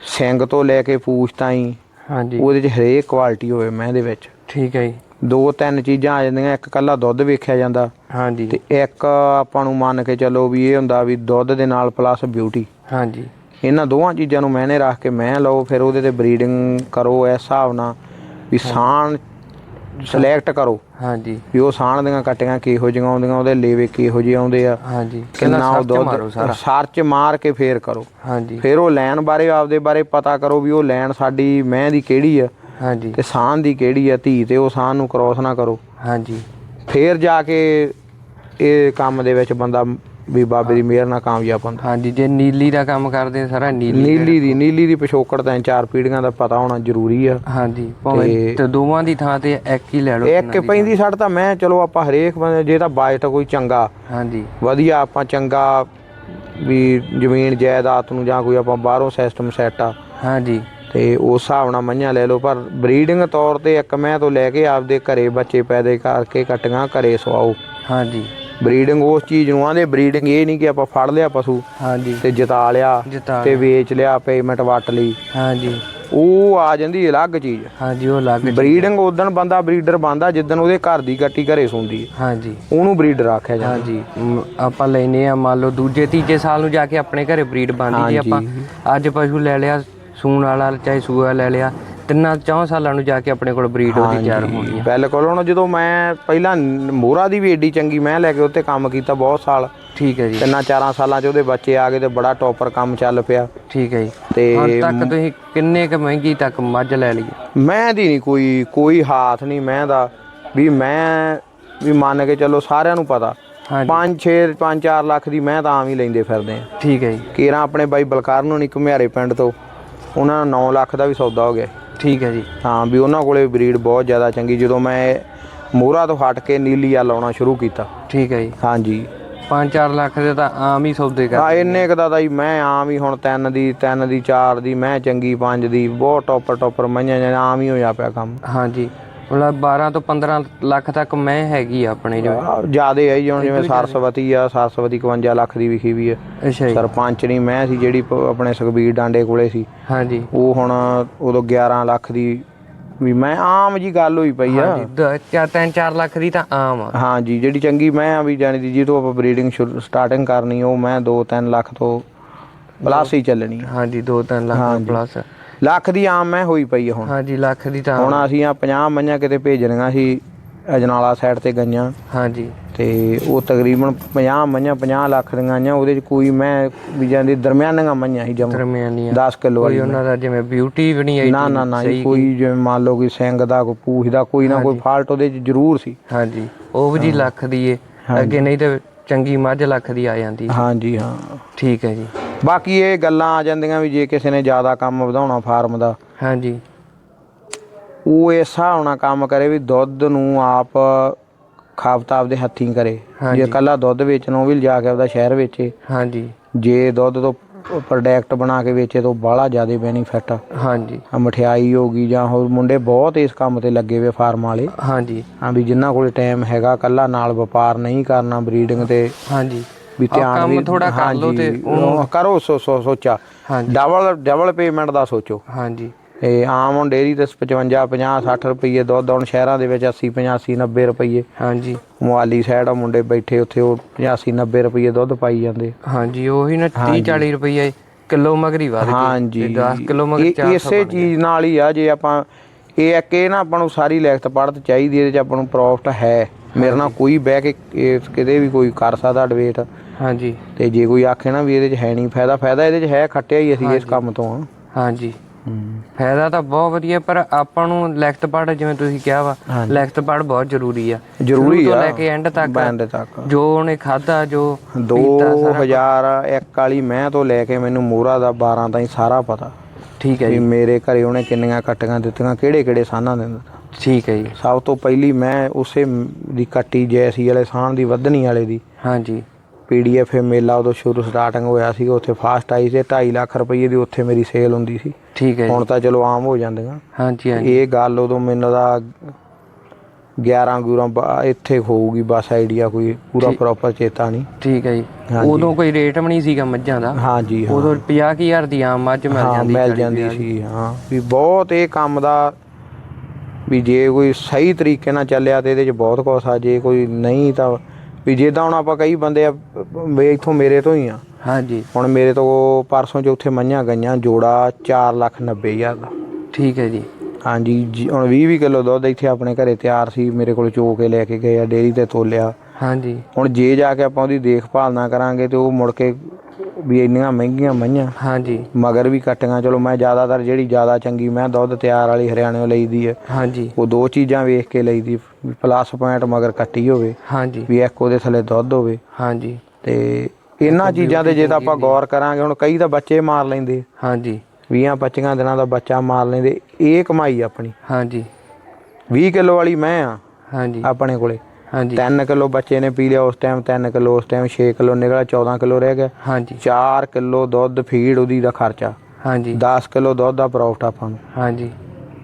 ਸਿੰਘ ਤੋਂ ਲੈ ਕੇ ਪੂਛ ਤਾਈਂ ਹਾਂਜੀ। ਉਹਦੇ 'ਚ ਹਰੇਕ ਕੁਆਲਿਟੀ ਹੋਵੇ ਮੈਂ ਦੇ ਵਿੱਚ। ਠੀਕ ਹੈ ਜੀ। ਦੋ ਤਿੰਨ ਚੀਜ਼ਾਂ ਆ ਜਾਂਦੀਆਂ ਇੱਕ ਕੱਲਾ ਦੁੱਧ ਵੇਖਿਆ ਜਾਂਦਾ। ਹਾਂਜੀ। ਤੇ ਇੱਕ ਆਪਾਂ ਨੂੰ ਮੰਨ ਕੇ ਚੱਲੋ ਵੀ ਇਹ ਹੁੰਦਾ ਵੀ ਦੁੱਧ ਦੇ ਨਾਲ ਪਲੱਸ ਬਿਊਟੀ ਹਾਂਜੀ। ਇਹਨਾਂ ਦੋਵਾਂ ਚੀਜ਼ਾਂ ਨੂੰ ਮੈਨੇ ਰੱਖ ਕੇ ਮੈਂ ਲਓ ਫਿਰ ਉਹਦੇ ਤੇ ਬਰੀਡਿੰਗ ਕਰੋ ਇਸ ਹਿਸਾਬ ਨਾਲ ਵੀ ਸਾਣ ਸਿਲੈਕਟ ਕਰੋ। ਹਾਂਜੀ। ਵੀ ਉਹ ਸਾਣ ਦੀਆਂ ਕਟੀਆਂ ਕਿਹੋ ਜਿਹੀਆਂ ਆਉਂਦੀਆਂ ਉਹਦੇ ਲੇਵੇ ਕਿਹੋ ਜਿਹੇ ਆਉਂਦੇ ਆ। ਹਾਂਜੀ। ਕਿੰਨਾ ਉਹ ਦੁੱਧ ਸਾਰਾ। ਸਰਚ ਮਾਰ ਕੇ ਫੇਰ ਕਰੋ। ਹਾਂਜੀ। ਫਿਰ ਉਹ ਲੈਣ ਬਾਰੇ ਆਪਦੇ ਬਾਰੇ ਪਤਾ ਕਰੋ ਵੀ ਉਹ ਲੈਣ ਸਾਡੀ ਮੈਂ ਦੀ ਕਿਹੜੀ ਆ ਹਾਂਜੀ। ਤੇ ਸਾਂ ਦੀ ਕਿਹੜੀ ਆ ਧੀ ਤੇ ਉਹ ਸਾਂ ਨੂੰ ਕ੍ਰੋਸ ਨਾ ਕਰੋ। ਹਾਂਜੀ। ਫੇਰ ਜਾ ਕੇ ਇਹ ਕੰਮ ਦੇ ਵਿੱਚ ਬੰਦਾ ਵੀ ਬਾਬੇ ਦੀ ਮਿਹਰ ਨਾਲ ਕਾਮਯਾਬ ਹੁੰਦਾ। ਹਾਂਜੀ ਜੇ ਨੀਲੀ ਦਾ ਕੰਮ ਕਰਦੇ ਸਾਰਾ ਨੀਲੀ ਨੀਲੀ ਦੀ ਨੀਲੀ ਦੀ ਪਿਛੋਕੜ ਤਾਂ ਚਾਰ ਪੀੜ੍ਹੀਆਂ ਦਾ ਪਤਾ ਹੋਣਾ ਜ਼ਰੂਰੀ ਆ। ਹਾਂਜੀ ਭਾਵੇਂ ਤੇ- ਦੋਵਾਂ ਦੀ ਥਾਂ ਤੇ ਇੱਕ ਹੀ ਲੈ ਲਓ ਇੱਕ ਪੈਂਦੀ ਤਾਂ ਮੈਂ ਚਲੋ ਆਪਾਂ ਹਰੇਕ ਬੰਦੇ ਜੇ ਤਾਂ ਬਾਜਟ ਕੋਈ ਚੰਗਾ। ਹਾਂਜੀ। ਵਧੀਆ ਆਪਾਂ ਚੰਗਾ ਵੀ ਜ਼ਮੀਨ ਜਾਇਦਾਦ ਨੂੰ ਜਾਂ ਕੋਈ ਆਪਾਂ ਬਾਹਰੋਂ ਸਿਸਟਮ ਸੈੱਟ ਆ। ਹਾਂਜੀ। ਤੇ ਉਸ ਹਿਸਾਬ ਨਾਲ ਮਈਆਂ ਲੈ ਲਓ ਪਰ ਬਰੀਡਿੰਗ ਤੌਰ ਤੇ ਇੱਕ ਮੈਂ ਤੋਂ ਲੈ ਕੇ ਆਪਦੇ ਘਰੇ ਬੱਚੇ ਪੈਦਾ ਕਰਕੇ ਕਟੀਆਂ ਘਰੇ ਸਵਾਓ। ਹਾਂਜੀ। ਬਰੀਡਿੰਗ ਉਸ ਚੀਜ਼ ਨੂੰ ਆਂਦੇ ਬਰੀਡਿੰਗ ਇਹ ਨਹੀਂ ਕਿ ਆਪਾਂ ਫੜ ਲਿਆ ਪਸ਼ੂ ਹਾਂਜੀ। ਤੇ ਜਿਤਾ ਲਿਆ ਜਿਤਾ ਤੇ ਵੇਚ ਲਿਆ ਪੇਮੈਂਟ ਵਟ ਲਈ। ਹਾਂਜੀ। ਉਹ ਆ ਜਾਂਦੀ ਅਲੱਗ ਚੀਜ਼। ਹਾਂਜੀ ਉਹ ਲੱਗ ਬਰੀਡਿੰਗ ਉਦਣ ਬੰਦਾ ਬਰੀਡਰ ਬੰਦਾ ਜਿੱਦਣ ਉਹਦੇ ਘਰ ਦੀ ਗੱਟੀ ਘਰੇ ਸੁੰਦੀ ਹੈ। ਹਾਂਜੀ। ਉਹਨੂੰ ਬਰੀਡਰ ਆਖਿਆ ਜਾਂਦਾ। ਹਾਂਜੀ। ਆਪਾਂ ਲੈਨੇ ਆ ਮੰਨ ਲਓ ਦੂਜੇ ਤੀਜੇ ਸਾਲ ਨੂੰ ਜਾ ਕੇ ਆਪਣੇ ਘਰੇ ਬਰੀਡ ਬਣਦੀ ਜੀ ਆਪਾਂ। ਅੱਜ ਪਸ਼ੂ ਲੈ ਲਿਆ ਸੂਣ ਵਾਲਾ ਚਾਹੇ ਸੂਆ ਲੈ ਲਿਆ ਤਿੰਨਾਂ ਚੌਂ ਸਾਲਾਂ ਨੂੰ ਜਾ ਕੇ ਆਪਣੇ ਕੋਲ ਬਰੀਡ ਉਹਦੀ ਤਿਆਰ ਹੋਣੀ ਆ। ਬਿਲਕੁਲ ਹੁਣ ਜਦੋਂ ਮੈਂ ਪਹਿਲਾਂ ਮੋਹਰਾ ਦੀ ਵੀ ਏਡੀ ਚੰਗੀ ਮੈਂ ਲੈ ਕੇ ਉੱਤੇ ਕੰਮ ਕੀਤਾ ਬਹੁਤ ਸਾਲ। ਠੀਕ ਹੈ ਜੀ। ਤਿੰਨਾਂ ਚਾਰਾਂ ਸਾਲਾਂ 'ਚ ਉਹਦੇ ਬੱਚੇ ਆ ਗਏ ਤੇ ਬੜਾ ਟੌਪਰ ਕੰਮ ਚੱਲ ਪਿਆ। ਠੀਕ ਹੈ ਜੀ। ਤੇ ਹੁਣ ਤੱਕ ਤੁਸੀਂ ਕਿੰਨੇ ਕ ਮਹਿੰਗੀ ਤੱਕ ਮੱਝ ਲੈ ਲਈ? ਮੈਂ ਦੀ ਨਹੀਂ ਕੋਈ ਕੋਈ ਹਾਥ ਨਹੀਂ ਮੈਂ ਦਾ। ਵੀ ਮੈਂ ਵੀ ਮੰਨ ਕੇ ਚੱਲੋ ਸਾਰਿਆਂ ਨੂੰ ਪਤਾ। ਹਾਂਜੀ। 5 6 5 4 ਲੱਖ ਦੀ ਮੈਂ ਤਾਂ ਆਮ ਹੀ ਲੈਂਦੇ ਫਿਰਦੇ ਆ। ਠੀਕ ਹੈ ਜੀ। ਕੇਰਾਂ ਆਪਣੇ ਬਾਈ ਬਲਕਾਰ ਨੂੰ ਨਹੀਂ ਘੁਮਿਆਰੇ ਪਿੰਡ ਤੋਂ। ਉਹਨਾਂ ਨੂੰ 9 ਲੱਖ ਦਾ ਵੀ ਸੌਦਾ ਹੋ ਗਿਆ। ਠੀਕ ਹੈ ਜੀ। ਹਾਂ ਵੀ ਉਹਨਾਂ ਕੋਲੇ ਬਰੀਡ ਬਹੁਤ ਜ਼ਿਆਦਾ ਚੰਗੀ। ਜਦੋਂ ਮੈਂ ਮੋਹਰਾ ਤੋਂ ਹਟ ਕੇ ਨੀਲੀ ਆ ਲਾਉਣਾ ਸ਼ੁਰੂ ਕੀਤਾ। ਠੀਕ ਹੈ ਜੀ। ਹਾਂਜੀ। 5-4 ਲੱਖ ਦੇ ਤਾਂ ਆਮ ਹੀ ਸੌਦੇ ਕਰ ਆ ਇੰਨੇ ਕੁ ਦਾ ਤਾਂ ਜੀ ਮੈਂ ਆਮ ਹੀ ਹੁਣ ਤਿੰਨ ਦੀ ਤਿੰਨ ਦੀ ਚਾਰ ਦੀ ਮੈਂ ਚੰਗੀ ਪੰਜ ਦੀ ਬਹੁਤ ਟੌਪਰ ਟੌਪਰ ਮਈਆਂ ਜਾਂ ਆਮ ਹੀ ਹੋਇਆ ਪਿਆ ਕੰਮ। ਹਾਂਜੀ। ਮਤਲਬ 12 ਤੋਂ 15 ਲੱਖ ਤੱਕ ਮੈਂ ਹੈਗੀ ਆ ਆਪਣੇ ਜੋ। ਜਿਆਦੇ ਆਈ ਹੁਣ ਜਿਵੇਂ ਸਰਸਵਤੀ ਆ ਸਰਸਵਤੀ 51 ਲੱਖ ਦੀ ਵਿਖੀ ਵੀ ਆ। ਅੱਛਾ ਜੀ। ਸਰਪੰਚ ਨਹੀਂ ਮੈਂ ਸੀ ਜਿਹੜੀ ਪ- ਆਪਣੇ ਸੁਖਬੀਰ ਡਾਂਡੇ ਕੋਲੇ ਸੀ। ਹਾਂਜੀ। ਉਹ ਹੁਣ ਉਦੋਂ 11 ਲੱਖ ਦੀ ਵੀ ਮੈਂ ਆਮ ਜੀ ਗੱਲ ਹੋਈ ਪਈ ਆ। ਹਾਂਜੀ ਦ- ਚਾਰ ਤਿੰਨ 4 ਲੱਖ ਦੀ ਤਾਂ ਆਮ ਆ। ਹਾਂਜੀ ਜਿਹੜੀ ਚੰਗੀ ਮੈਂ ਆ ਵੀ ਜਾਣੀ ਦੀ ਜੀ ਤੋਂ ਆਪਾਂ ਬਰੀਡਿੰਗ ਸਟਾਰਟਿੰਗ ਕਰਨੀ ਉਹ ਮੈਂ 2-3 ਲੱਖ ਤੋਂ ਪਲੱਸ ਹੀ ਚੱਲਣੀ ਆ। ਹਾਂਜੀ 2-3 ਲੱਖ ਪਲੱਸ ਲੱਖ ਦੀ ਆਮ ਮੈਂ ਹੋਈ ਪਈ ਆ ਹੁਣ। ਹਾਂਜੀ ਲੱਖ ਦੀ ਤਾਂ ਹੁਣ ਅਸੀਂ ਆ 50 ਮਈਆਂ ਕਿਤੇ ਭੇਜਣੀਆਂ ਸੀ ਅਜਨਾਲਾ ਸਾਈਡ ਤੇ ਗਈਆਂ। ਹਾਂਜੀ। ਤੇ ਉਹ ਤਕਰੀਬਨ 50 ਮਈਆਂ 50 ਲੱਖ ਦੀਆਂ ਆਈਆਂ ਉਹਦੇ ਚ ਕੋਈ ਮੈਂ ਵੀ ਜਾਂਦੀ ਦਰਮਿਆਨੀਆਂ ਮਈਆਂ ਸੀ ਜਮ। ਦਰਮਿਆਨੀਆਂ। 10 ਕਿਲੋ ਵਾਲੀ ਉਹਨਾਂ ਦਾ ਜਿਵੇਂ ਬਿਊਟੀ ਵੀ ਨਹੀਂ ਆਈ ਨਾ ਨਾ ਨਾ ਕੋਈ ਜਿਵੇਂ ਮੰਨ ਲਓ ਕੋਈ ਸਿੰਘ ਦਾ ਕੋਈ ਪੂਛ ਦਾ ਕੋਈ ਨਾ ਕੋਈ ਫਾਲਟ ਉਹਦੇ ਚ ਜ਼ਰੂਰ ਸੀ। ਹਾਂਜੀ ਉਹ ਵੀ ਜੀ ਲੱਖ ਦੀ ਏ। ਅੱਗੇ ਨਹੀਂ ਤੇ ਚੰਗੀ ਮੱਝ ਲੱਖ ਦੀ ਆ ਜਾਂਦੀ ਹਾਂਜੀ ਹਾਂ। ਠੀਕ ਹੈ ਜੀ। ਬਾਕੀ ਇਹ ਗੱਲਾਂ ਆ ਜਾਂਦੀਆਂ ਵੀ ਜੇ ਕਿਸੇ ਨੇ ਜ਼ਿਆਦਾ ਕੰਮ ਵਧਾਉਣਾ ਫਾਰਮ ਦਾ ਹਾਂਜੀ। ਉਹ ਇਸ ਹਿਸਾਬ ਨਾਲ ਕੰਮ ਕਰੇ ਵੀ ਦੁੱਧ ਨੂੰ ਆਪ ਖਾਪਤਾ ਆਪਦੇ ਹੱਥੀਂ ਕਰੇ। ਜੇ ਕੱਲਾ ਦੁੱਧ ਵੇਚਣਾ ਉਹ ਵੀ ਲਿਜਾ ਕੇ ਆਪਦਾ ਸ਼ਹਿਰ ਵੇਚੇ। ਹਾਂਜੀ। ਜੇ ਦੁੱਧ ਤੋਂ ਪ੍ਰੋਡਕਟ ਬਣਾ ਕੇ ਵੇਚੇ ਤਾਂ ਬਾਹਲਾ ਜ਼ਿਆਦਾ ਬੈਨੀਫਿਟ ਆ। ਹਾਂਜੀ। ਆਹ ਮਠਿਆਈ ਹੋ ਗਈ ਜਾਂ ਹੋਰ ਮੁੰਡੇ ਬਹੁਤ ਇਸ ਕੰਮ ਤੇ ਲੱਗੇ ਵੇ ਫਾਰਮ ਵਾਲੇ। ਹਾਂਜੀ। ਹਾਂ ਵੀ ਜਿਨ੍ਹਾਂ ਕੋਲ ਟਾਈਮ ਹੈਗਾ ਕੱਲਾ ਨਾਲ ਵਪਾਰ ਨਹੀਂ ਕਰਨਾ ਬਰੀਡਿੰਗ ਤੇ। ਹਾਂਜੀ। ਵੀ ਧਿਆਨ ਕੰਮ ਵੀ ਥੋੜਾ ਕਰ ਲਓ ਤੇ ਹਾਂਜੀ, ਉਹ ਕਰੋ ਸੋ ਸੋ ਸੋਚਾ। ਡਬਲ ਡਬਲ ਪੇਮੈਂਟ ਦਾ ਸੋਚੋ। ਹਾਂਜੀ। ਇਹ ਆਮ ਹੁਣ ਡੇਰੀ ਤੇ 55 50 60 ਰੁਪਏ ਦੁੱਧ ਹੁਣ ਸ਼ਹਿਰਾਂ ਦੇ ਵਿੱਚ 80 85 90 ਰੁਪਏ ਹਾਂਜੀ। ਮੁਆਲੀ ਸਾਈਡ ਆ ਮੁੰਡੇ ਬੈਠੇ ਉੱਥੇ ਉਹ 85 90 ਰੁਪਏ ਦੁੱਧ ਪਾਈ ਜਾਂਦੇ। ਹਾਂਜੀ ਉਹੀ ਨਾ 30 40 ਰੁਪਏ ਕਿਲੋ ਮਗਰੀ ਵੱਧ ਗਈ। ਹਾਂਜੀ। 10 ਕਿਲੋ ਮਗਰ ਇਹ- 400 ਇਸੇ ਚੀਜ਼ ਨਾਲ ਹੀ ਆ ਜੇ ਆਪਾਂ ਇਹ ਇੱਕ ਇਹ ਨਾ ਆਪਾਂ ਨੂੰ ਸਾਰੀ ਲਿਖਤ ਪੜ੍ਹਤ ਚਾਹੀਦੀ ਇਹਦੇ ਚ ਆਪਾਂ ਨੂੰ ਪ੍ਰੋਫਿਟ ਹੈ। ਮੇਰੇ ਨਾਲ ਕੋਈ ਬਹਿ ਕੇ ਕਿਤੇ ਵੀ ਕੋਈ ਕਰ ਸਕਦਾ ਡਿਬੇਟ ਹਾਂਜੀ। ਤੇ ਜੇ ਕੋਈ ਆਖੇ ਨਾ ਵੀ ਇਹਦੇ ਚ ਹੈ ਨਹੀਂ ਫਾਇਦਾ ਫਾਇਦਾ ਇਹਦੇ ਚ ਹੈ ਖੱਟਿਆ ਹੀ ਅਸੀਂ ਇਸ ਕੰਮ ਤੋਂ ਆ। ਹਾਂਜੀ। ਫਾਇਦਾ ਤਾਂ ਬਹੁਤ ਵਧੀਆ ਪਰ ਆਪਾਂ ਨੂੰ ਲਿਖਤ ਪੜ੍ਹ ਜਿਵੇਂ ਤੁਸੀਂ ਕਿਹਾ ਵਾ। ਲਿਖਤ ਪੜ੍ਹ ਬਹੁਤ ਜ਼ਰੂਰੀ ਆ। ਜ਼ਰੂਰੀ ਆ। ਲੈ ਕੇ ਐਂਡ ਤੱਕ ਬੈਂਡ ਤੱਕ। ਜੋ ਉਹਨੇ ਖਾਦਾ ਜੋ 2001 ਵਾਲੀ ਮੈਂ ਤੋਂ ਲੈ ਕੇ ਮੈਨੂੰ ਮੋਹਰਾ ਦਾ 12 ਤਾਈਂ ਸਾਰਾ ਪਤਾ। ਠੀਕ ਹੈ ਜੀ। ਮੇਰੇ ਘਰੇ ਉਹਨੇ ਕਿੰਨੀਆਂ ਕੱਟੀਆਂ ਦਿੱਤੀਆਂ ਕਿਹੜੇ ਕਿਹੜੇ ਸਾਨਾਂ ਦਿੰਦਾ ਠੀਕ ਹੈ ਜੀ। ਸਭ ਤੋਂ ਪਹਿਲੀ ਮੈਂ ਉਸੇ ਦੀ ਕੱਟੀ ਜੈਸੀ ਵਾਲੇ ਸਾਨ ਦੀ ਵਧਣੀ ਵਾਲੇ ਦੀ। ਹਾਂਜੀ। ਪੀਡੀਐਫ ਮੇਲਾ ਉਦੋਂ ਸ਼ੁਰੂ ਸਟਾਰਟਿੰਗ ਹੋਇਆ ਸੀ ਉੱਥੇ ਫਾਸਟ ਆਈ ਸੀ 2.5 ਲੱਖ ਰੁਪਏ ਦੀ ਉੱਥੇ ਮੇਰੀ ਸੇਲ ਹੁੰਦੀ ਸੀ। ਠੀਕ ਹੈ ਹੁਣ ਤਾਂ ਚਲੋ ਆਮ ਹੋ ਜਾਂਦੀਆਂ। ਹਾਂਜੀ ਹਾਂਜੀ। ਇਹ ਗੱਲ ਉਦੋਂ ਮੈਨੂੰ ਦਾ 11 ਗੁਰਾਂ ਇੱਥੇ ਹੋਊਗੀ ਬਸ ਆਈਡੀਆ ਕੋਈ ਪੂਰਾ ਪ੍ਰੋਪਰ ਚੇਤਾ ਨਹੀਂ। ਠੀਕ ਹੈ ਜੀ। ਉਦੋਂ ਕੋਈ ਰੇਟ ਵੀ ਨਹੀਂ ਸੀਗਾ ਮੱਝਾਂ ਦਾ। ਹਾਂਜੀ ਹਾਂ। ਉਦੋਂ 50000 ਦੀ ਆਮ ਮੱਝ ਮਿਲ ਜਾਂਦੀ ਮਿਲ ਸੀ ਜਾਂਦੀ ਸੀ ਹਾਂ। ਵੀ ਬਹੁਤ ਇਹ ਕੰਮ ਦਾ ਵੀ ਜੇ ਕੋਈ ਸਹੀ ਤਰੀਕੇ ਨਾਲ ਚੱਲਿਆ ਤੇ ਇਹਦੇ 'ਚ ਬਹੁਤ ਕੁਛ ਆ ਜੇ ਕੋਈ ਨਹੀਂ ਤਾਂ ਵੀ ਜਿੱਦਾਂ ਹੁਣ ਆਪਾਂ ਕਈ ਬੰਦੇ ਆ ਵੀ ਇੱਥੋਂ ਮੇਰੇ ਤੋਂ ਹੀ ਆ। ਹਾਂਜੀ। ਹੁਣ ਮੇਰੇ ਤੋਂ ਪਰਸੋਂ ਚੌਥੇ ਮੱਝਾਂ ਗਈਆਂ ਜੋੜਾ 4 ਲੱਖ 90 ਹਜ਼ਾਰ ਦਾ। ਠੀਕ ਹੈ ਜੀ। ਹਾਂਜੀ ਜੀ, ਹੁਣ 20 20 ਕਿਲੋ ਦੁੱਧ ਇੱਥੇ ਆਪਣੇ ਘਰੇ ਤਿਆਰ ਸੀ ਮੇਰੇ ਕੋਲ ਚੋ ਕੇ ਲੈ ਕੇ ਗਏ ਆ ਡੇਅਰੀ ਤੇ ਤੋਲਿਆ। ਹਾਂਜੀ। ਹੁਣ ਜੇ ਜਾ ਕੇ ਆਪਾਂ ਉਹਦੀ ਦੇਖਭਾਲ ਨਾ ਕਰਾਂਗੇ ਤੇ ਉਹ ਮੁੜ ਕੇ ਵੀ ਇੰਨੀਆਂ ਮਹਿੰਗੀਆਂ ਮਈਆਂ ਹਾਂਜੀ। ਮਗਰ ਵੀ ਕੱਟੀਆਂ ਚਲੋ ਮੈਂ ਜ਼ਿਆਦਾਤਰ ਜਿਹੜੀ ਜ਼ਿਆਦਾ ਚੰਗੀ ਮੈਂ ਦੁੱਧ ਤਿਆਰ ਵਾਲੀ ਹਰਿਆਣਿਓਂ ਲਈਦੀ ਹੈ। ਹਾਂਜੀ। ਉਹ ਦੋ ਚੀਜ਼ਾਂ ਵੇਖ ਕੇ ਲਈਦੀ ਪਲੱਸ ਪੁਆਇੰਟ ਮਗਰ ਕੱਟੀ ਹੋਵੇ ਹਾਂਜੀ। ਵੀ ਇੱਕ ਉਹਦੇ ਥੱਲੇ ਦੁੱਧ ਹੋਵੇ। ਹਾਂਜੀ। ਤੇ ਇਹਨਾਂ ਚੀਜ਼ਾਂ ਤੇ ਜੇ ਤਾਂ ਆਪਾਂ ਗੌਰ ਕਰਾਂਗੇ ਹੁਣ ਕਈ ਤਾਂ ਬੱਚੇ ਮਾਰ ਲੈਂਦੇ। ਹਾਂਜੀ। 20 25 ਦਿਨਾਂ ਦਾ ਬੱਚਾ ਮਾਰ ਲੈਂਦੇ ਇਹ ਕਮਾਈ ਆਪਣੀ। ਹਾਂਜੀ। 20 ਕਿਲੋ ਵਾਲੀ ਮੈਂ ਆ ਹਾਂਜੀ। ਆਪਣੇ ਕੋਲੇ। ਹਾਂਜੀ। 3 ਕਿਲੋ ਬੱਚੇ ਨੇ ਪੀ ਲਿਆ ਉਸ ਟਾਈਮ 3 ਕਿਲੋ ਉਸ ਟਾਈਮ 6 ਕਿਲੋ ਨਿਕਲਿਆ 14 ਕਿਲੋ ਰਹਿ ਗਿਆ। ਹਾਂਜੀ। 4 ਕਿਲੋ ਦੁੱਧ ਫੀਡ ਉਹਦੀ ਦਾ ਖਰਚਾ। ਹਾਂਜੀ। 10 ਕਿਲੋ ਦੁੱਧ ਦਾ ਪ੍ਰੋਫਿਟ ਆਪਾਂ ਨੂੰ। ਹਾਂਜੀ।